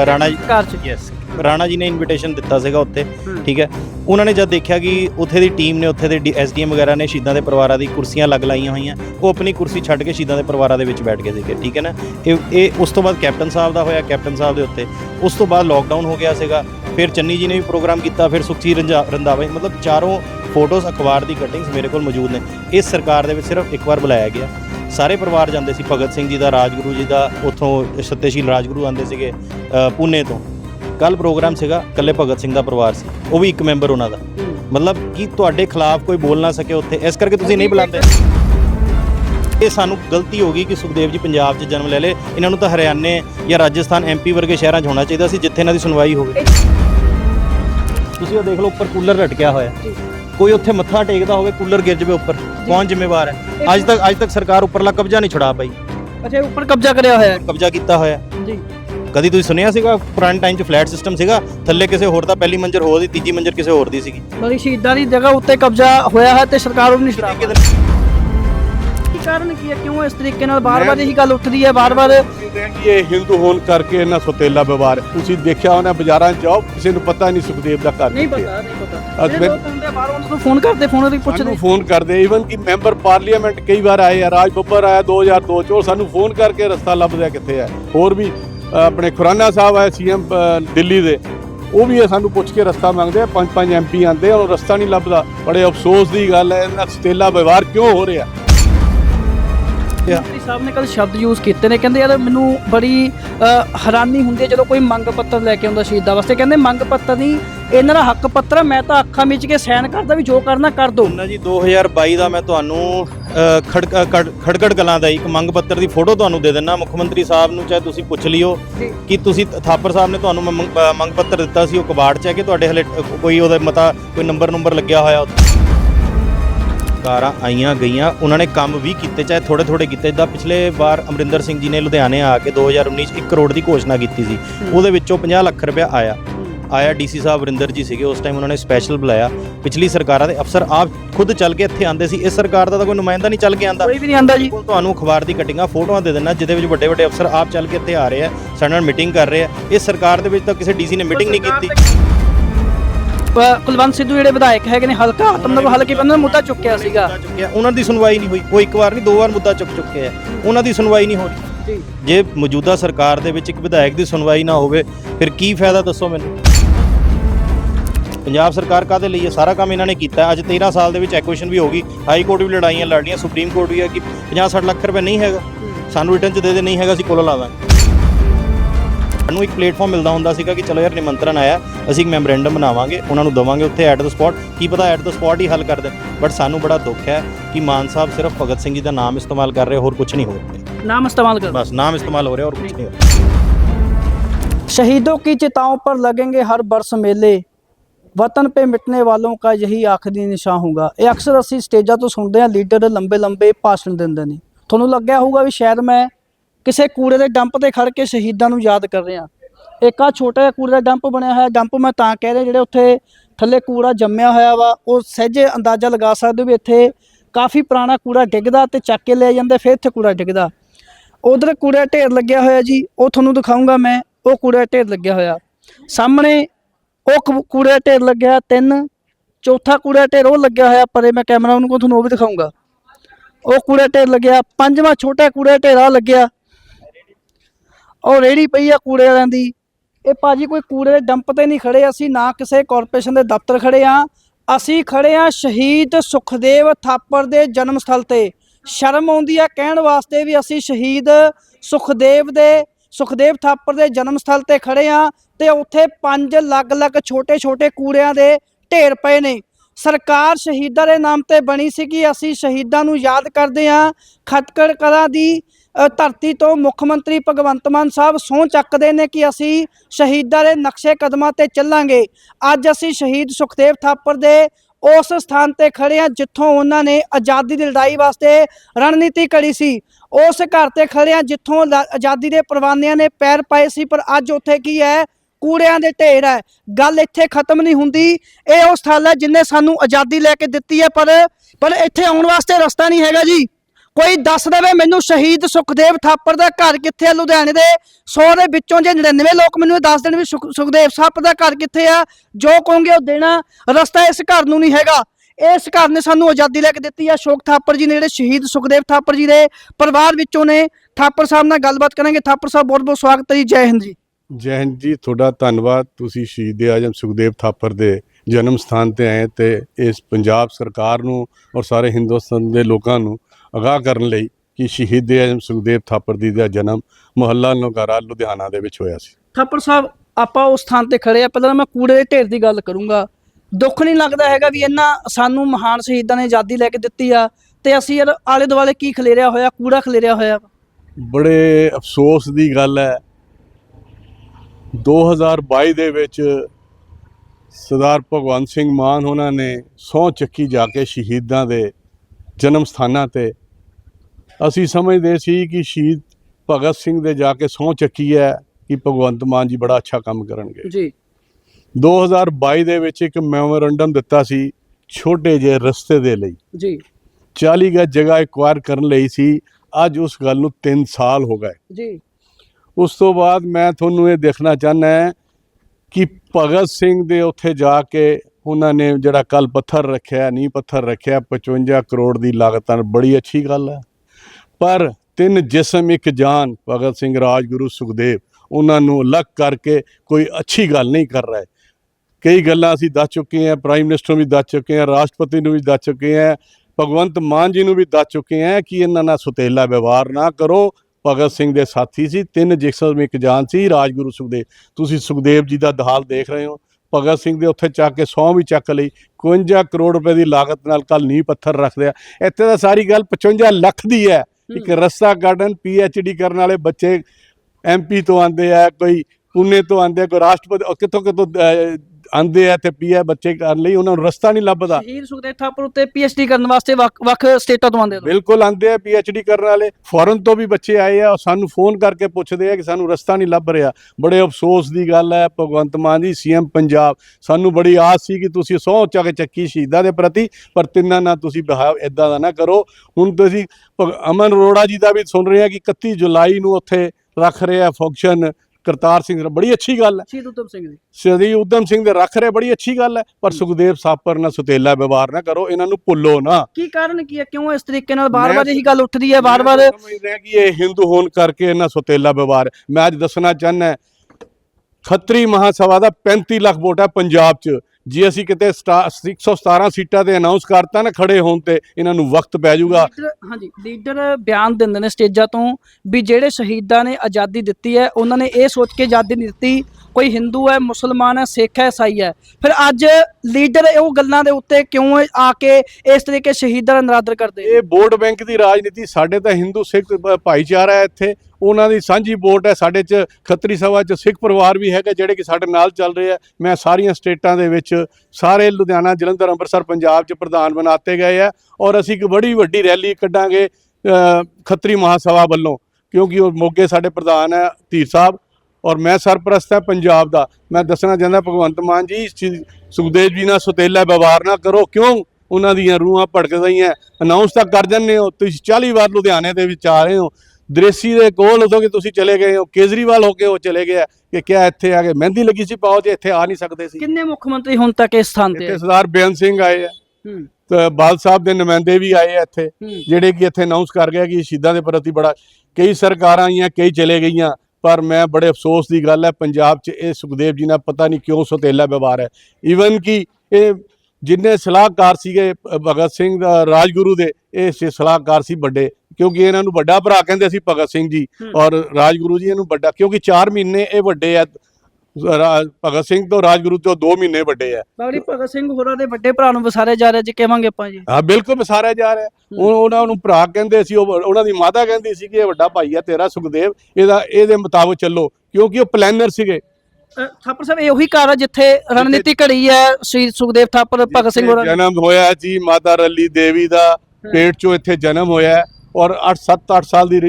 ਰਾਣਾ ਜੀ ਘਰ ਚ। ਯੈਸ ਰਾਣਾ ਜੀ ਨੇ ਇਨਵੀਟੇਸ਼ਨ ਦਿੱਤਾ ਸੀਗਾ ਉੱਥੇ ਠੀਕ ਹੈ। ਉਹਨਾਂ ਨੇ ਜਦ ਦੇਖਿਆ ਕਿ ਉੱਥੇ ਦੀ ਟੀਮ ਨੇ ਉੱਥੇ ਦੇ ਐਸਡੀਐਮ ਵਗੈਰਾ ਨੇ ਸ਼ਹੀਦਾਂ ਦੇ ਪਰਿਵਾਰਾਂ ਦੀ ਕੁਰਸੀਆਂ ਲੱਗ ਲਾਈਆਂ ਹੋਈਆਂ ਉਹ ਆਪਣੀ ਕੁਰਸੀ ਛੱਡ ਕੇ ਸ਼ਹੀਦਾਂ ਦੇ ਪਰਿਵਾਰਾਂ ਦੇ ਵਿੱਚ ਬੈਠ ਗਏ ਸੀਗੇ ਠੀਕ ਹੈ ਨਾ। ਇਹ ਇਹ ਉਸ ਤੋਂ ਬਾਅਦ ਕੈਪਟਨ ਸਾਹਿਬ ਦਾ ਹੋਇਆ ਕੈਪਟਨ ਸਾਹਿਬ ਦੇ ਉੱਤੇ। ਉਸ ਤੋਂ ਬਾਅਦ ਲੋਕਡਾਊਨ ਹੋ ਗਿਆ ਸੀਗਾ ਫਿਰ ਚੰਨੀ ਜੀ ਨੇ ਵੀ ਪ੍ਰੋਗਰਾਮ ਕੀਤਾ ਫਿਰ ਸੁਖਚੀ ਰੰਜਾ ਰੰਧਾਵਾ ਮਤਲਬ ਚਾਰੋਂ ਫੋਟੋਜ਼ ਅਖਬਾਰ ਦੀ ਕਟਿੰਗਸ ਮੇਰੇ ਕੋਲ ਮੌਜੂਦ ਨੇ। ਇਸ ਸਰਕਾਰ ਦੇ ਵਿੱਚ ਸਿਰਫ ਇੱਕ ਵਾਰ ਬੁਲਾਇਆ ਗਿਆ। ਸਾਰੇ ਪਰਿਵਾਰ ਜਾਂਦੇ ਸੀ ਭਗਤ ਸਿੰਘ ਜੀ ਦਾ ਰਾਜਗੁਰੂ ਜੀ ਦਾ ਉੱਥੋਂ ਸੱਤੇਸ਼ੀਲ ਰਾਜਗੁਰੂ ਆਉਂਦੇ ਸੀਗੇ ਪੂਨੇ ਤੋਂ। ਕੱਲ ਪ੍ਰੋਗਰਾਮ ਸੀਗਾ ਕੱਲੇ ਭਗਤ ਸਿੰਘ ਦਾ ਪਰਿਵਾਰ ਸੀ। ਉਹ ਵੀ ਇੱਕ ਮੈਂਬਰ ਉਹਨਾਂ ਦਾ। ਮਤਲਬ ਕਿ ਤੁਹਾਡੇ ਖਿਲਾਫ ਕੋਈ ਬੋਲ ਨਾ ਸਕੇ ਉੱਥੇ। ਇਸ ਕਰਕੇ ਤੁਸੀਂ ਨਹੀਂ ਬੁਲਾਉਂਦੇ। ਇਹ ਸਾਨੂੰ ਗਲਤੀ ਹੋ ਗਈ ਕਿ ਸੁਖਦੇਵ ਜੀ ਪੰਜਾਬ 'ਚ ਜਨਮ ਲੈ ਲਏ। ਇਹਨਾਂ ਨੂੰ ਤਾਂ ਹਰਿਆਣੇ ਜਾਂ ਰਾਜਸਥਾਨ ਐਮਪੀ ਵਰਗੇ ਸ਼ਹਿਰਾਂ 'ਚ ਹੋਣਾ ਚਾਹੀਦਾ ਸੀ ਜਿੱਥੇ ਇਹਨਾਂ ਦੀ ਸੁਣਵਾਈ ਹੋਵੇ। ਤੁਸੀਂ ਉਹ ਦੇਖ ਲਓ ਉੱਪਰ ਕੂਲਰ ਲਟਕਿਆ ਹੋਇਆ। ਕੋਈ ਉੱਥੇ ਮੱਥਾ ਟੇਕਦਾ ਹੋਵੇ ਕੂਲਰ ਗਿਰ ਜਵੇ ਉੱਪਰ। ਕੌਣ ਜ਼ਿੰਮੇਵਾਰ ਹੈ? ਅੱਜ ਤੱਕ ਅੱਜ ਤੱਕ ਸਰਕਾਰ ਉੱਪਰਲਾ ਕਬਜ਼ਾ ਨਹੀਂ ਛੁਡਾ ਪਾਈ। ਅੱਛਾ ਉੱਪਰ ਕਬਜ਼ਾ ਕਰਿਆ ਹੋਇਆ ਹੈ? ਕਬਜ਼ਾ ਕੀਤਾ ਹੋਇਆ। ਜੀ। ਕਦੀ ਤੁਸੀਂ ਸੁਣਿਆ ਸੀਗਾ ਪੁਰਾਣੇ ਟਾਈਮ 'ਚ ਫਲੈਟ ਸਿਸਟਮ ਸੀਗਾ? ਥੱਲੇ ਕਿਸੇ ਹੋਰ ਦਾ ਪਹਿਲੀ ਮੰਜ਼ਰ ਹੋਰ ਦੀ ਤੀਜੀ ਮੰਜ਼ਰ ਕਿਸੇ ਹੋਰ ਦੀ ਸੀਗੀ? ਬੜੀ ਸ਼ਹੀਦਾਂ ਦੀ ਜਗ੍ਹਾ ਉੱਤੇ ਕਬਜ਼ਾ ਹੋਇਆ ਹੈ ਤੇ ਸਰਕਾਰ ਉਹ ਨਹੀਂ ਰਹੀ। ਕੀ ਕਾਰਨ ਕੀ ਹੈ? ਕਿਉਂ ਇਸ ਤਰੀਕੇ ਨਾਲ ਬਾਰ-ਬਾਰ ਇਹੀ ਗੱਲ ਉੱਠਦੀ ਹੈ? ਬਾਰ-ਬਾਰ ਇਹ ਹਿੰਦੂ ਹੋਣ ਕਰਕੇ ਇਹਨਾਂ ਸੁਤੇਲਾ ਵਿਵਹਾਰ। ਤੁਸੀਂ ਦੇਖਿਆ ਹੋਣਾ ਬਾਜ਼ਾਰਾਂ 'ਚ ਜਾਓ ਕਿਸੇ ਨੂੰ ਪਤਾ ਨਹੀਂ ਸੁਖਦੇਵ ਦਾ ਘਰ ਨਹੀਂ ਪਤਾ। ਨਹੀਂ ਪਤਾ। ਅੱਜ ਜਿਹੜੇ ਮੈਂ- ਲੋਕ ਹੁੰਦੇ ਬਾਹਰ ਉਹਨਾਂ ਨੂੰ ਫੋਨ ਕਰਦੇ ਫੋਨ ਵੀ ਪੁੱਛਦੇ। ਸਾਨੂੰ ਫੋਨ ਕਰਦੇ ਈਵਨ ਕਿ ਮੈਂਬਰ ਪਾਰਲੀਮੈਂਟ ਕਈ ਵਾਰ ਆਏ ਆ ਰਾਜ ਬੱਬਰ ਆਇਆ 2002 ਚ ਸਾਨੂੰ ਫੋਨ ਕਰਕੇ ਰਸਤਾ ਲੱਭਦਾ ਕਿੱਥੇ ਹੈ ਹੋਰ ਵੀ ਆਪਣੇ ਖੁਰਾਨਾ ਸਾਹਿਬ ਆਏ ਸੀਐਮ ਦਿੱਲੀ ਦੇ। ਉਹ ਵੀ ਇਹ ਸਾਨੂੰ ਪੁੱਛ ਕੇ ਰਸਤਾ ਮੰਗਦੇ ਆ ਪੰਜ ਪੰਜ ਐਮਪੀ ਆਂਦੇ ਆ ਉਹ ਰਸਤਾ ਨਹੀਂ ਲੱਭਦਾ। ਬੜੇ ਅਫਸੋਸ ਦੀ ਗੱਲ ਹੈ ਇਹਨਾਂ ਸਟੇਲਾ ਵਿਵਹਾਰ ਕਿਉਂ ਹੋ ਰਿਹਾ? ਮੰਤਰੀ ਸਾਹਿਬ ਨੇ ਕੱਲ ਸ਼ਬਦ ਯੂਜ਼ ਕੀਤੇ ਨੇ ਕਹਿੰਦੇ ਯਾਰ ਮੈਨੂੰ ਬੜੀ ਹੈਰਾਨੀ ਹੁੰਦੀ ਹੈ ਜਦੋਂ ਕੋਈ ਮੰਗ ਪੱਤਰ ਲੈ ਕੇ ਆਉਂਦਾ ਸ਼ਹੀਦਾਂ ਵਾਸਤੇ। ਕਹਿੰਦੇ ਮੰਗ ਪੱਤਰ ਨਹੀਂ ਇਹਨਾਂ ਦਾ ਹੱਕ ਪੱਤਰ ਮੈਂ ਤਾਂ ਅੱਖਾਂ ਮੀਚ ਕੇ ਸਾਈਨ ਕਰਦਾ ਵੀ ਜੋ ਕਰਨਾ ਕਰ ਦੋ। ਉਹਨਾਂ ਜੀ 2022 ਦਾ ਮੈਂ ਤੁਹਾਨੂੰ ਖੜਕੜ ਕਲਾਂ ਦਾ ਇੱਕ ਮੰਗ ਪੱਤਰ ਦੀ ਫੋਟੋ ਤੁਹਾਨੂੰ ਦੇ ਦਿੰਨਾ ਮੁੱਖ ਮੰਤਰੀ ਸਾਹਿਬ ਨੂੰ ਚਾਹੇ ਤੁਸੀਂ ਪੁੱਛ ਲਿਓ। ਕਿ ਤੁਸੀਂ ਥਾਪਰ ਸਾਹਿਬ ਨੇ ਤੁਹਾਨੂੰ ਮੰਗ ਪੱਤਰ ਦਿੱਤਾ ਸੀ ਉਹ ਕਬਾੜ 'ਚ ਹੈ ਕਿ ਤੁਹਾਡੇ ਹਲੇ ਕੋਈ ਉਹਦਾ ਮਤਾ ਕੋਈ ਨੰਬਰ ਨੰਬਰ ਲੱਗਿਆ ਹੋਇਆ ਉੱਥੇ? ਕਾਰਾਂ ਆਈਆਂ ਗਈਆਂ ਉਹਨਾਂ ਨੇ ਕੰਮ ਵੀ ਕੀਤੇ ਚਾਹੇ ਥੋੜੇ ਥੋੜੇ ਕੀਤੇ। ਜਿੱਦਾਂ ਪਿਛਲੇ ਵਾਰ ਅਮਰਿੰਦਰ ਸਿੰਘ ਜੀ ਨੇ ਲੁਧਿਆਣੇ ਆ ਕੇ 2019 ਚ 1 ਕਰੋੜ ਦੀ ਘੋਸ਼ਣਾ ਕੀਤੀ ਸੀ। ਉਹਦੇ ਵਿੱਚੋਂ 50 ਲੱਖ ਰੁਪਇਆ ਆਇਆ। ਆਇਆ ਡੀਸੀ ਸਾਹਿਬ ਵਰਿੰਦਰ ਜੀ ਸੀਗੇ ਉਸ ਟਾਈਮ ਉਹਨਾਂ ਨੇ ਸਪੈਸ਼ਲ ਬੁਲਾਇਆ। ਪਿਛਲੀ ਸਰਕਾਰਾਂ ਦੇ ਅਫਸਰ ਆਪ ਖੁਦ ਚੱਲ ਕੇ ਇੱਥੇ ਆਂਦੇ ਸੀ। ਇਸ ਸਰਕਾਰ ਦਾ ਤਾਂ ਕੋਈ ਨੁਮਾਇੰਦਾ ਨਹੀਂ ਚੱਲ ਕੇ ਆਂਦਾ ਕੋਈ ਵੀ ਨਹੀਂ ਆਂਦਾ ਜੀ। ਤੁਹਾਨੂੰ ਅਖਬਾਰ ਦੀ ਕਟਿੰਗਾਂ ਫੋਟੋਆਂ ਦੇ ਦੇਣਾ ਜਿਹਦੇ ਵਿੱਚ ਵੱਡੇ ਵੱਡੇ ਅਫਸਰ ਆਪ ਚੱਲ ਕੇ ਇੱਥੇ ਆ ਰਹੇ ਆ ਸਾਡੇ ਨਾਲ ਮੀਟਿੰਗ ਕਰ ਰਹੇ ਆ। ਇਸ ਸਰਕਾਰ ਦੇ ਵਿੱਚ ਤਾਂ ਕਿਸੇ ਡੀਸੀ ਨੇ ਮੀਟਿੰਗ ਨਹੀਂ ਕੀਤੀ। ਕੁਲਵੰਤ ਸਿੱਧੂ ਜਿਹੜੇ ਵਿਧਾਇਕ ਹੈਗੇ ਨੇ ਹਲਕਾ ਆਤਮਨਗਰ ਹਲਕੇ ਬੰਦੇ ਮੁੱਦਾ ਚੁੱਕਿਆ ਸੀਗਾ। ਚੁੱਕਿਆ। ਉਹਨਾਂ ਦੀ ਸੁਣਵਾਈ ਨਹੀਂ ਹੋਈ। ਉਹ ਇੱਕ ਵਾਰ ਨਹੀਂ ਦੋ ਵਾਰ ਮੁੱਦਾ ਚੁੱਕ ਚੁੱਕੇ ਆ। ਉਹਨਾਂ ਦੀ ਸੁਣਵਾਈ ਨਹੀਂ ਹੋ ਰਹੀ। ਜੇ ਮੌਜੂਦਾ ਸਰਕਾਰ ਦੇ ਵਿੱਚ ਇੱਕ ਵਿਧਾਇਕ ਦੀ ਸੁਣਵਾਈ ਨਾ ਹੋਵੇ ਫਿਰ ਕੀ ਫਾਇਦਾ ਦੱਸੋ ਮੈਨੂੰ? ਪੰਜਾਬ ਸਰਕਾਰ ਕਾਦੇ ਲਈ ਇਹ ਸਾਰਾ ਕੰਮ ਇਹਨਾਂ ਨੇ ਕੀਤਾ ਅੱਜ 13 ਸਾਲ ਦੇ ਵਿੱਚ ਐਕੁਏਸ਼ਨ ਵੀ ਹੋ ਗਈ। ਹਾਈ ਕੋਰਟ ਵੀ ਲੜਾਈਆਂ ਲੜੀਆਂ ਸੁਪਰੀਮ ਕੋਰਟ ਵੀ ਹੈ ਕਿ 50-60 ਲੱਖ ਰੁਪਏ ਨਹੀਂ ਹੈਗਾ। ਸਾਨੂੰ ਰਿਟਰਨ ਚ ਦੇ ਦੇ ਨਹੀਂ ਹੈਗਾ ਅਸੀਂ ਕੋਲੋਂ ਲਾਵਾਂਗੇ। ਸਾਨੂੰ ਇੱਕ ਪਲੇਟਫਾਰਮ ਮਿਲਦਾ ਹੁੰਦਾ ਸੀਗਾ ਕਿ ਚਲੋ ਯਾਰ ਨਿਮੰਤਰਣ ਆਇਆ ਅਸੀਂ ਇੱਕ ਮੈਮੋਰੈਂਡਮ ਬਣਾਵਾਂਗੇ ਉਹਨਾਂ ਨੂੰ ਦਵਾਂਗੇ ਉੱਥੇ ਐਟ ਦਾ ਸਪੌਟ ਕੀ ਪਤਾ ਐਟ ਦਾ ਸਪੌਟ ਹੀ ਹੱਲ ਕਰ ਦੇਣ। ਬਟ ਸਾਨੂੰ ਬੜਾ ਦੁੱਖ ਹੈ ਕਿ ਮਾਨ ਸਾਹਿਬ ਸਿਰਫ ਭਗਤ ਸਿੰਘ ਜੀ ਦਾ ਨਾਮ ਇਸਤੇਮਾਲ ਕਰ ਰਹੇ ਹੋਰ ਕੁਝ ਨਹੀਂ ਹੋ ਰਿਹਾ। ਨਾਮ ਇਸਤੇਮਾਲ ਕਰ ਬਸ ਨਾਮ ਇਸਤੇਮਾਲ ਹੋ ਰਿਹਾ ਹੋਰ ਕੁਝ ਨਹੀਂ ਹੋ ਰਿਹਾ। ਸ਼ਹੀਦੋਂ ਕੀ ਚਿਤਾਓਂ ਪਰ ਲੱਗेंगे ਹਰ ਬਰਸ ਮੇਲੇ। ਵਤਨ ਪੇ ਮਿਟਨੇ ਵਾਲੋਂ ਕਾ ਯਹੀ ਆਖਰੀ ਨਿਸ਼ਾਨ ਹੋਊਗਾ। ਇਹ ਅਕਸਰ ਅਸੀਂ ਸਟੇਜਾਂ ਤੋਂ ਸੁਣਦੇ ਹਾਂ, ਲੀਡਰ ਲੰਬੇ ਲੰਬੇ ਭਾਸ਼ਣ ਦਿੰਦੇ ਨੇ। ਤੁਹਾਨੂੰ ਲੱਗਿਆ ਹੋਊਗਾ ਵੀ ਸ਼ਾਇਦ ਮੈਂ ਕਿਸੇ ਕੂੜੇ ਦੇ ਡੰਪ ਤੇ ਖੜ ਕੇ ਸ਼ਹੀਦਾਂ ਨੂੰ ਯਾਦ ਕਰ ਰਿਹਾ। ਇੱਕ ਆ ਛੋਟਾ ਜਿਹਾ ਕੂੜਾ ਡੰਪ ਬਣਿਆ ਹੋਇਆ, ਡੰਪ ਮੈਂ ਤਾਂ ਕਹਿ ਰਿਹਾ ਜਿਹੜੇ ਉੱਥੇ ਥੱਲੇ ਕੂੜਾ ਜੰਮਿਆ ਹੋਇਆ ਵਾ, ਉਹ ਸਹਿਜੇ ਅੰਦਾਜ਼ਾ ਲਗਾ ਸਕਦੇ ਹੋ ਵੀ ਇੱਥੇ ਕਾਫੀ ਪੁਰਾਣਾ ਕੂੜਾ ਡਿੱਗਦਾ ਤੇ ਚੱਕ ਕੇ ਲੈ ਜਾਂਦੇ, ਫਿਰ ਇੱਥੇ ਕੂੜਾ ਡਿੱਗਦਾ। ਉਧਰ ਕੂੜਾ ਢੇਰ ਲੱਗਿਆ ਹੋਇਆ ਜੀ, ਉਹ ਤੁਹਾਨੂੰ ਦਿਖਾਉਂਗਾ ਮੈਂ, ਉਹ ਕੂੜਾ ਢੇਰ ਲੱਗਿਆ ਹੋਇਆ। ਸਾਹਮਣੇ ਉਹ ਕੂੜੇ ਦਾ ਢੇਰ ਲੱਗਿਆ ਤਿੰਨ। ਚੌਥਾ ਕੂੜਾ ਢੇਰ ਉਹ ਲੱਗਿਆ ਹੋਇਆ, ਪਰੇ ਮੈਂ ਕੈਮਰਾ ਉਹਨੂੰ ਕੋਲ ਤੁਹਾਨੂੰ ਉਹ ਵੀ ਦਿਖਾਉਂਗਾ ਉਹ ਕੂੜਾ ਢੇਰ ਲੱਗਿਆ, ਪੰਜਵਾਂ ਛੋਟਾ ਕੂੜਾ ਢੇਰ ਆ ਲੱਗਿਆ। ਉਹ ਰੇੜੀ ਪਈ ਆ ਕੂੜੇ ਵਾਲਿਆਂ ਦੀ। ਇਹ ਭਾਜੀ ਕੋਈ ਕੂੜੇ ਦੇ ਡੰਪ ਤੇ ਨਹੀਂ ਖੜੇ, ਅਸੀਂ ਨਾ ਕਿਸੇ ਕਾਰਪੋਰੇਸ਼ਨ ਦੇ ਦਫ਼ਤਰ ਖੜੇ ਆ। ਅਸੀਂ ਖੜੇ ਆ ਸ਼ਹੀਦ ਸੁਖਦੇਵ ਥਾਪਰ ਦੇ ਜਨਮ ਸਥਲ ਤੇ। ਸ਼ਰਮ ਆਉਂਦੀ ਆ, ਕਹਿਣ ਵਾਸਤੇ ਵੀ ਅਸੀਂ ਸ਼ਹੀਦ ਸੁਖਦੇਵ ਦੇ ਸੁਖਦੇਵ ਥਾਪਰ ਦੇ ਜਨਮ ਸਥਲ ਤੇ ਖੜੇ ਆ ਤੇ ਉੱਥੇ ਪੰਜ ਅਲੱਗ-ਅਲੱਗ ਛੋਟੇ-ਛੋਟੇ ਕੂੜਿਆਂ ਦੇ ਢੇਰ ਪਏ ਨੇ। ਸਰਕਾਰ ਸ਼ਹੀਦਾਂ ਦੇ ਨਾਮ ਤੇ ਬਣੀ ਸੀ ਕਿ ਅਸੀਂ ਸ਼ਹੀਦਾਂ ਨੂੰ ਯਾਦ ਕਰਦੇ ਆ ਖਟਕੜ ਕਲਾਂ ਦੀ ਧਰਤੀ ਤੋਂ ਮੁੱਖ ਮੰਤਰੀ ਭਗਵੰਤ ਮਾਨ ਸਾਹਿਬ ਸਹੁੰ ਚੱਕਦੇ ਨੇ ਕਿ ਅਸੀਂ ਸ਼ਹੀਦਾਂ ਦੇ ਨਕਸ਼ੇ ਕਦਮਾਂ ਤੇ ਚੱਲਾਂਗੇ। ਅੱਜ ਅਸੀਂ ਸ਼ਹੀਦ ਸੁਖਦੇਵ ਥਾਪਰ ਦੇ ਉਸ ਸਥਾਨ ਤੇ ਖੜੇ ਆ ਜਿੱਥੋਂ ਉਹਨਾਂ ਨੇ ਆਜ਼ਾਦੀ ਦੀ ਲੜਾਈ ਵਾਸਤੇ ਰਣਨੀਤੀ ਘੜੀ ਸੀ। ਉਸ ਘਰ ਤੇ ਖੜੇ ਆ ਜਿੱਥੋਂ ਲ- ਆਜ਼ਾਦੀ ਦੇ ਪਰਵਾਨਿਆਂ ਨੇ ਪੈਰ ਪਾਏ ਸੀ, ਪਰ ਅੱਜ ਉੱਥੇ ਕੀ ਹੈ? ਕੂੜਿਆਂ ਦੇ ਢੇਰ ਹੈ। ਗੱਲ ਇੱਥੇ ਖਤਮ ਨਹੀਂ ਹੁੰਦੀ। ਇਹ ਉਹ ਸਥਲ ਹੈ ਜਿੰਨੇ ਸਾਨੂੰ ਆਜ਼ਾਦੀ ਲੈ ਕੇ ਦਿੱਤੀ ਹੈ, ਪਰ ਪਰ ਇੱਥੇ ਆਉਣ ਵਾਸਤੇ ਰਸਤਾ ਨਹੀਂ ਹੈਗਾ ਜੀ। ਕੋਈ ਦੱਸ ਦੇਵੇ ਮੈਨੂੰ ਸ਼ਹੀਦ ਸੁਖਦੇਵ ਥਾਪਰ ਦਾ ਘਰ ਕਿੱਥੇ ਆ? ਲੁਧਿਆਣੇ ਦੇ 100 ਦੇ ਵਿੱਚੋਂ ਜੇ 99 ਲੋਕ ਮੈਨੂੰ ਦੱਸ ਦੇਣ ਵੀ ਸੁਖਦੇਵ ਥਾਪਰ ਦਾ ਘਰ ਕਿੱਥੇ ਆ? ਜੋ ਕਹੋਗੇ ਉਹ ਦੇਣਾ। ਰਸਤਾ ਇਸ ਘਰ ਨੂੰ ਨਹੀਂ ਹੈਗਾ। ਇਸ ਘਰ ਨੇ ਸਾਨੂੰ ਆਜ਼ਾਦੀ ਲੈ ਕੇ ਦਿੱਤੀ ਆ। ਅਸ਼ੋਕ ਥਾਪਰ ਜੀ ਨੇ ਜਿਹੜੇ ਸ਼ਹੀਦ ਸੁਖਦੇਵ ਥਾਪਰ ਜੀ ਦੇ ਪਰਿਵਾਰ ਵਿੱਚੋਂ ਨੇ, ਥਾਪਰ ਸਾਹਿਬ ਨਾਲ ਗੱਲਬਾਤ ਕਰਾਂਗੇ। ਥਾਪਰ ਸਾਹਿਬ, ਬਹੁਤ ਬਹੁਤ ਸਵਾਗਤ ਹੈ ਜੀ। ਜੈ ਹਿੰਦ ਜੀ। ਜੈ ਹਿੰਦ ਜੀ, ਤੁਹਾਡਾ ਧੰਨਵਾਦ। ਤੁਸੀਂ ਸ਼ਹੀਦ ਆਜਮ ਸੁਖਦੇਵ ਥਾਪਰ ਦੇ ਜਨਮ ਸਥਾਨ ਤੇ ਆਏ ਤੇ ਇਸ ਪੰਜਾਬ ਸਰਕਾਰ ਨੂੰ ਔਰ ਸਾਰੇ ਹਿੰਦੁਸਤਾਨ ਦੇ ਲੋਕਾਂ ਨੂੰ ਅਗਾਹ ਕਰਨ ਲਈ ਕਿ ਸ਼ਹੀਦ ਆਜਮ ਸੁਖਦੇਵ ਥਾਪਰ ਜੀ ਦਾ ਜਨਮ ਮੁਹੱਲਾ ਨਗਾਰਾ ਲੁਧਿਆਣਾ ਦੇ ਵਿੱਚ ਹੋਇਆ ਸੀ। ਥਾਪਰ ਸਾਹਿਬ ਆਪਾਂ ਉਸ ਸਥਾਨ ਤੇ ਖੜੇ ਆ ਪਹਿਲਾਂ ਮੈਂ ਕੂੜੇ ਦੇ ਢੇਰ ਦੀ ਗੱਲ ਕਰੂੰਗਾ। ਦੁੱਖ ਨਹੀਂ ਲੱਗਦਾ ਹੈਗਾ ਵੀ ਇਹਨਾਂ ਸਾਨੂੰ ਮਹਾਨ ਸ਼ਹੀਦਾਂ ਨੇ ਆਜ਼ਾਦੀ ਲੈ ਕੇ ਦਿੱਤੀ ਆ ਤੇ ਅਸੀਂ ਯਾਰ ਆਲੇ ਦੁਆਲੇ ਕੀ ਖਲੇਰਿਆ ਹੋਇਆ ਕੂੜਾ ਖਲੇਰਿਆ ਹੋਇਆ ਬੜੇ ਅਫਸੋਸ ਦੀ ਗੱਲ ਹੈ। 2022 ਦੇ ਵਿੱਚ ਸਰਦਾਰ ਭਗਵੰਤ ਸਿੰਘ ਮਾਨ ਉਹਨਾਂ ਨੇ ਸਹੁੰ ਚੱਕੀ ਜਾ ਕੇ ਸ਼ਹੀਦਾਂ ਦੇ ਜਨਮ ਸਥਾਨਾਂ ਤੇ ਅਸੀਂ ਸਮਝਦੇ ਸੀ ਕਿ ਸ਼ਹੀਦ ਭਗਤ ਸਿੰਘ ਦੇ ਜਾ ਕੇ ਸਹੁੰ ਚੱਕੀ ਹੈ ਕਿ ਭਗਵੰਤ ਮਾਨ ਜੀ ਬੜਾ ਅੱਛਾ ਕੰਮ ਕਰਨਗੇ। ਜੀ। 2022 ਦੇ ਵਿੱਚ ਇੱਕ ਮੈਮੋਰੰਡਮ ਦਿੱਤਾ ਸੀ ਛੋਟੇ ਜਿਹੇ ਰਸਤੇ ਦੇ ਲਈ। ਜੀ। 40 ਗਜ ਜਗ੍ਹਾ ਐਕਵਾਇਰ ਕਰਨ ਲਈ ਸੀ। ਅੱਜ ਉਸ ਗੱਲ ਨੂੰ 3 ਸਾਲ ਹੋ ਗਏ। ਜੀ। ਉਸ ਤੋਂ ਬਾਅਦ ਮੈਂ ਤੁਹਾਨੂੰ ਇਹ ਦੇਖਣਾ ਚਾਹੁੰਦਾ ਹਾਂ ਕਿ ਭਗਤ ਸਿੰਘ ਦੇ ਉੱਥੇ ਜਾ ਕੇ ਉਹਨਾਂ ਨੇ ਜਿਹੜਾ ਕੱਲ ਪੱਥਰ ਰੱਖਿਆ ਨੀ ਪੱਥਰ ਰੱਖਿਆ 55 ਕਰੋੜ ਦੀ ਲਾਗਤ ਨਾਲ ਬੜੀ ਅੱਛੀ ਗੱਲ ਹੈ। ਪਰ ਤਿੰਨ ਜਿਸਮ, ਇੱਕ ਜਾਨ, ਭਗਤ ਸਿੰਘ ਰਾਜਗੁਰੂ ਸੁਖਦੇਵ, ਉਹਨਾਂ ਨੂੰ ਅਲੱਗ ਕਰਕੇ ਕੋਈ ਅੱਛੀ ਗੱਲ ਨਹੀਂ ਕਰ ਰਿਹਾ। ਕਈ ਗੱਲਾਂ ਅਸੀਂ ਦੱਸ ਚੁੱਕੇ ਹਾਂ ਪ੍ਰਾਈਮ ਮਿਨਿਸਟਰ ਨੂੰ ਵੀ ਦੱਸ ਚੁੱਕੇ ਹਾਂ, ਰਾਸ਼ਟਰਪਤੀ ਨੂੰ ਵੀ ਦੱਸ ਚੁੱਕੇ ਹਾਂ, ਭਗਵੰਤ ਮਾਨ ਜੀ ਨੂੰ ਵੀ ਦੱਸ ਚੁੱਕੇ ਹਾਂ ਕਿ ਇਹਨਾਂ ਨਾਲ ਸੁਤੇਲਾ ਵਿਵਹਾਰ ਨਾ ਕਰੋ। ਭਗਤ ਸਿੰਘ ਦੇ ਸਾਥੀ ਸੀ, ਤਿੰਨ ਜਿਸਮ, ਇੱਕ ਜਾਨ ਸੀ, ਰਾਜਗੁਰੂ ਸੁਖਦੇਵ। ਤੁਸੀਂ ਸੁਖਦੇਵ ਜੀ ਦਾ ਹਾਲ ਦੇਖ ਰਹੇ ਹੋ। ਭਗਤ ਸਿੰਘ ਦੇ ਉੱਥੇ ਚੱਕ ਕੇ ਸੌਂ ਵੀ ਚੱਕ ਲਈ। 51 ਕਰੋੜ ਰੁਪਏ ਦੀ ਲਾਗਤ ਨਾਲ ਕੱਲ ਨੀਂਹ ਪੱਥਰ ਰੱਖਦੇ ਆ। ਇੱਥੇ ਤਾਂ ਸਾਰੀ ਗੱਲ 55 ਲੱਖ ਦੀ ਹੈ। ਇੱਕ ਰਸਤਾ ਗਾਰਡਨ ਡੀ ਕਰਨ ਵਾਲੇ ਬੱਚੇ ਐਮਪੀ ਤੋਂ ਆਂਦੇ ਆ ਕੋਈ ਪੁਣੇ ਤੋਂ ਆਂਦੇ ਆ ਕੋਈ ਰਾਸ਼ਟਰਪਤੀ ਕਿੱਥੋਂ ਕਿੱਥੋਂ ਆਂਦੇ ਆ ਤੇ ਪੀਆ ਬੱਚੇ ਕਰਨ ਲਈ ਉਹਨਾਂ ਨੂੰ ਰਸਤਾ ਨਹੀਂ ਲੱਭਦਾ। ਸ਼ਹੀਦ ਸੁਖਦੇਵ ਥਾਪਰ ਉੱਤੇ ਪੀਐਚਡੀ ਕਰਨ ਵਾਸਤੇ ਵੱਖ ਸਟੇਟਾਂ ਤੋਂ ਆਉਂਦੇ ਨੇ ਬਿਲਕੁਲ ਆਂਦੇ ਆ ਡੀ ਕਰਨ ਵਾਲੇ ਫੋਰਨ ਤੋਂ ਵੀ ਬੱਚੇ ਆਏ ਆ ਸਾਨੂੰ ਫੋਨ ਕਰਕੇ ਪੁੱਛਦੇ ਆ ਕਿ ਸਾਨੂੰ ਰਸਤਾ ਨਹੀਂ ਲੱਭ ਰਿਹਾ। ਬੜੇ ਅਫਸੋਸ ਦੀ ਗੱਲ ਹੈ ਭਗਵੰਤ ਮਾਨ ਜੀ ਸੀਐਮ ਪੰਜਾਬ ਸਾਨੂੰ ਬੜੀ ਆਸ ਸੀ ਕਿ ਤੁਸੀਂ ਸਹੁੰ ਚੱਕ ਚੱਕੀ ਸ਼ਹੀਦਾਂ ਦੇ ਪ੍ਰਤੀ ਪਰ ਤਿੰਨਾਂ ਨਾਲ ਤੁਸੀਂ ਬਿਹਾਵ ਇਦਾਂ ਦਾ ਨਾ ਕਰੋ। ਹੁਣ ਤੁਸੀਂ ਅਮਨ ਅਰੋੜਾ ਜੀ ਦਾ ਵੀ ਸੁਣ ਰਹੇ ਆ ਕਿ 31 ਜੁਲਾਈ ਨੂੰ ਉੱਥੇ ਰੱਖ ਰਹੇ ਫੰਕਸ਼ਨ ਕਰਤਾਰ ਸਿੰਘ ਬੜੀ ਅੱਛੀ ਗੱਲ ਹੈ। ਸ਼ਹੀਦ ਸਿੰਘ ਜੀ ਉਦਮ ਸਿੰਘ ਦੇ ਰੱਖ ਰਹੇ ਬੜੀ ਅੱਛੀ ਗੱਲ ਹੈ। ਪਰ ਸੁਖਦੇਵ ਸਾਪਰ ਨਾਲ ਸੁਤੇਲਾ ਵਿਵਹਾਰ ਨਾ ਕਰੋ ਇਹਨਾਂ ਨੂੰ ਭੁੱਲੋ ਨਾ। ਕੀ ਕਾਰਨ ਕੀ ਹੈ? ਕਿਉਂ ਇਸ ਤਰੀਕੇ ਨਾਲ ਬਾਰ-ਬਾਰ ਇਹੀ ਗੱਲ ਉੱਠਦੀ ਹੈ? ਬਾਰ-ਬਾਰ ਕਿ ਇਹ ਹਿੰਦੂ ਹੋਣ ਕਰਕੇ ਇਹਨਾਂ ਸੁਤੇਲਾ ਵਿਵਹਾਰ ਮੈਂ ਅੱਜ ਦੱਸਣਾ ਚਾਹੁੰਦਾ ਖੱਤਰੀ ਮਹਾਸਭਾ ਦਾ 35 ਲੱਖ ਵੋਟ ਹੈ ਪੰਜਾਬ 'ਚ। ਜੇ ਅਸੀਂ ਕਿਤੇ ਸਟਾ- 117 ਸੀਟਾਂ ਤੇ ਅਨਾਉਂਸ ਕਰਤਾ ਨਾ ਖੜੇ ਹੋਣ ਤੇ ਇਹਨਾਂ ਨੂੰ ਵਕਤ ਪੈ ਜਾਊਗਾ। ਹਾਂਜੀ ਲੀਡਰ ਬਿਆਨ ਦਿੰਦੇ ਨੇ ਸਟੇਜਾਂ ਤੋਂ ਵੀ ਜਿਹੜੇ ਸ਼ਹੀਦਾਂ ਨੇ ਆਜ਼ਾਦੀ ਦਿੱਤੀ ਹੈ ਉਹਨਾਂ ਨੇ ਇਹ ਸੋਚ ਕੇ ਆਜ਼ਾਦੀ ਨਹੀਂ ਦਿੱਤੀ ਕੋਈ ਹਿੰਦੂ ਹੈ ਮੁਸਲਮਾਨ ਹੈ ਸਿੱਖ ਹੈ ਈਸਾਈ ਹੈ। ਫਿਰ ਅੱਜ ਲੀਡਰ ਉਹ ਗੱਲਾਂ ਦੇ ਉੱਤੇ ਕਿਉਂ ਆ ਕੇ ਇਸ ਤਰੀਕੇ ਸ਼ਹੀਦਾਂ ਦਾ ਨਰਾਦਰ ਕਰਦੇ ਇਹ ਵੋਟ ਬੈਂਕ ਦੀ ਰਾਜਨੀਤੀ ਸਾਡੇ ਤਾਂ ਹਿੰਦੂ ਸਿੱਖ ਭਾਈਚਾਰਾ ਹੈ ਇੱਥੇ। ਉਹਨਾਂ ਦੀ ਸਾਂਝੀ ਵੋਟ ਹੈ। ਸਾਡੇ ਚ ਖੱਤਰੀ ਸਭਾ ਚ ਸਿੱਖ ਪਰਿਵਾਰ ਵੀ ਹੈਗਾ ਜਿਹੜੇ ਕਿ ਸਾਡੇ ਨਾਲ ਚੱਲ ਰਹੇ ਆ। ਮੈਂ ਸਾਰੀਆਂ ਸਟੇਟਾਂ ਦੇ ਵਿੱਚ ਸਾਰੇ ਲੁਧਿਆਣਾ, ਜਲੰਧਰ, ਅੰਮ੍ਰਿਤਸਰ, ਪੰਜਾਬ ਚ ਪ੍ਰਧਾਨ ਬਣਾਤੇ ਗਏ ਆ ਔਰ ਅਸੀਂ ਇੱਕ ਬੜੀ ਵੱਡੀ ਰੈਲੀ ਕੱਢਾਂਗੇ ਖੱਤਰੀ ਮਹਾਸਭਾ ਵੱਲੋਂ, ਕਿਉਂਕਿ ਉਹ ਮੋਗੇ ਸਾਡੇ ਪ੍ਰਧਾਨ ਹੈ ਧੀਰ ਸਾਹਿਬ ਔਰ ਮੈਂ ਸਰਪ੍ਰਸਤ ਹੈ ਪੰਜਾਬ ਦਾ। ਮੈਂ ਦੱਸਣਾ ਚਾਹੁੰਦਾ ਭਗਵੰਤ ਮਾਨ ਜੀ ਸੁਖਦੇਵ ਜੀ ਨਾਲ ਸੁਤੇਲਾ ਵਿਵਹਾਰ ਨਾ ਕਰੋ। ਕਿਉਂ? ਉਹਨਾਂ ਦੀਆਂ ਰੂਹਾਂ ਭੜਕ ਗਈਆਂ ਅਨਾਉਂਸ ਤਾਂ ਕਰ ਜੰਨੇ ਹੋ। ਤੁਸੀਂ 40 ਵਾਰ ਲੁਧਿਆਣੇ ਦੇ ਵਿੱਚ ਆ ਰਹੇ ਹੋ। ਦ੍ਰੇਸੀ ਦੇ ਕੋਲ ਉਦੋਂ ਕਿ ਤੁਸੀਂ ਚਲੇ ਗਏ ਹੋ ਕੇਜਰੀਵਾਲ ਹੋ ਕੇ ਉਹ ਚਲੇ ਗਏ ਆ ਕਿ ਕਿਆ ਇੱਥੇ ਆ ਕੇ ਮਹਿੰਦੀ ਲੱਗੀ ਸੀ ਪਾਓ ਜੇ ਇੱਥੇ ਆ ਨਹੀਂ ਸਕਦੇ ਸੀ। ਕਿੰਨੇ ਮੁੱਖ ਮੰਤਰੀ ਹੁਣ ਤੱਕ ਇਸ ਸਥਾਨ ਤੇ ਇੱਥੇ? ਸਰਦਾਰ ਬੇਅੰਤ ਸਿੰਘ ਆਏ ਆ। ਤੇ ਬਾਲ ਸਾਹਿਬ ਦੇ ਨੁਮਾਇੰਦੇ ਵੀ ਆਏ ਆ ਇੱਥੇ ਜਿਹੜੇ ਕਿ ਇੱਥੇ ਅਨਾਉਂਸ ਕਰ ਗਏ ਕਿ ਸ਼ਹੀਦਾਂ ਦੇ ਪ੍ਰਤੀ ਬੜਾ ਕਈ ਸਰਕਾਰਾਂ ਆਈਆਂ ਕਈ ਚਲੇ ਗਈਆਂ ਪਰ ਮੈਂ ਬੜੇ ਅਫਸੋਸ ਦੀ ਗੱਲ ਹੈ ਪੰਜਾਬ 'ਚ ਇਹ ਸੁਖਦੇਵ ਜੀ ਨਾਲ ਪਤਾ ਨਹੀਂ ਕਿਉਂ ਸੋਤੇਲਾ ਵਿਵਹਾਰ ਹੈ। ਈਵਨ ਕਿ ਇਹ ਜਿੰਨੇ ਸਲਾਹਕਾਰ ਸੀਗੇ ਭਗਤ ਸਿੰਘ ਦਾ ਰਾਜਗੁਰੂ ਦੇ ਇਹ ਸਲਾਹਕਾਰ ਸੀ ਵੱਡੇ ਕਿਉਂਕਿ ਇਹਨਾਂ ਨੂੰ ਵੱਡਾ ਭਰਾ ਕਹਿੰਦੇ ਸੀ ਭਗਤ ਸਿੰਘ ਜੀ। ਔਰ ਰਾਜਗੁਰੂ ਜੀ ਇਹਨੂੰ ਵੱਡਾ ਕਿਉਂਕਿ 4 ਮਹੀਨੇ ਇਹ ਵੱਡੇ ਆ ਭਗਤ ਸਿੰਘ ਤੋਂ ਰਾਜਗੁਰੂ ਤੋਂ 2 ਮਹੀਨੇ ਵੱਡੇ ਆ। ਬਾਬਰੀ ਭਗਤ ਸਿੰਘ ਹੋਰਾਂ ਦੇ ਵੱਡੇ ਭਰਾ ਨੂੰ ਵਸਾਰੇ ਜਾ ਰਿਹਾ ਜੀ ਕਹਾਂਗੇ ਆਪਾਂ ਜੀ। ਹਾਂ ਬਿਲਕੁਲ ਵਿਸਾਰਿਆ ਜਾ ਰਿਹਾ। ਉਹ ਉਹਨਾਂ ਨੂੰ ਭਰਾ ਕਹਿੰਦੇ ਸੀ ਉਹ ਉਹਨਾਂ ਦੀ ਮਾਤਾ ਕਹਿੰਦੀ ਸੀ ਕਿ ਇਹ ਵੱਡਾ ਭਾਈ ਆ ਤੇਰਾ ਸੁਖਦੇਵ ਇਹਦਾ ਇਹਦੇ ਮੁਤਾਬਕ ਚੱਲੋ ਕਿਉਂਕਿ ਉਹ ਪਲੈਨਰ ਸੀਗੇ। ਥਾਪਰ ਸਾਹਿਬ ਇਹੋ ਹੀ ਘਰ ਹੈ ਜਿੱਥੇ ਰਣਨੀਤੀ ਘੜੀ ਹੈ ਸ਼੍ਰੀ ਸੁਖਦੇਵ ਥਾਪਰ ਭਗਤ ਸਿੰਘ ਹੋਰਾਂ। ਜਨਮ ਹੋਇਆ ਜੀ ਮਾਤਾ ਰੱਲੀ ਦੇਵੀ ਦਾ ਪੇਟ ਚੋਂ ਇੱਥੇ ਜਨਮ ਹੋਇਆ। ਔਰ 8 7 8 ਸਾਲ ਦੀ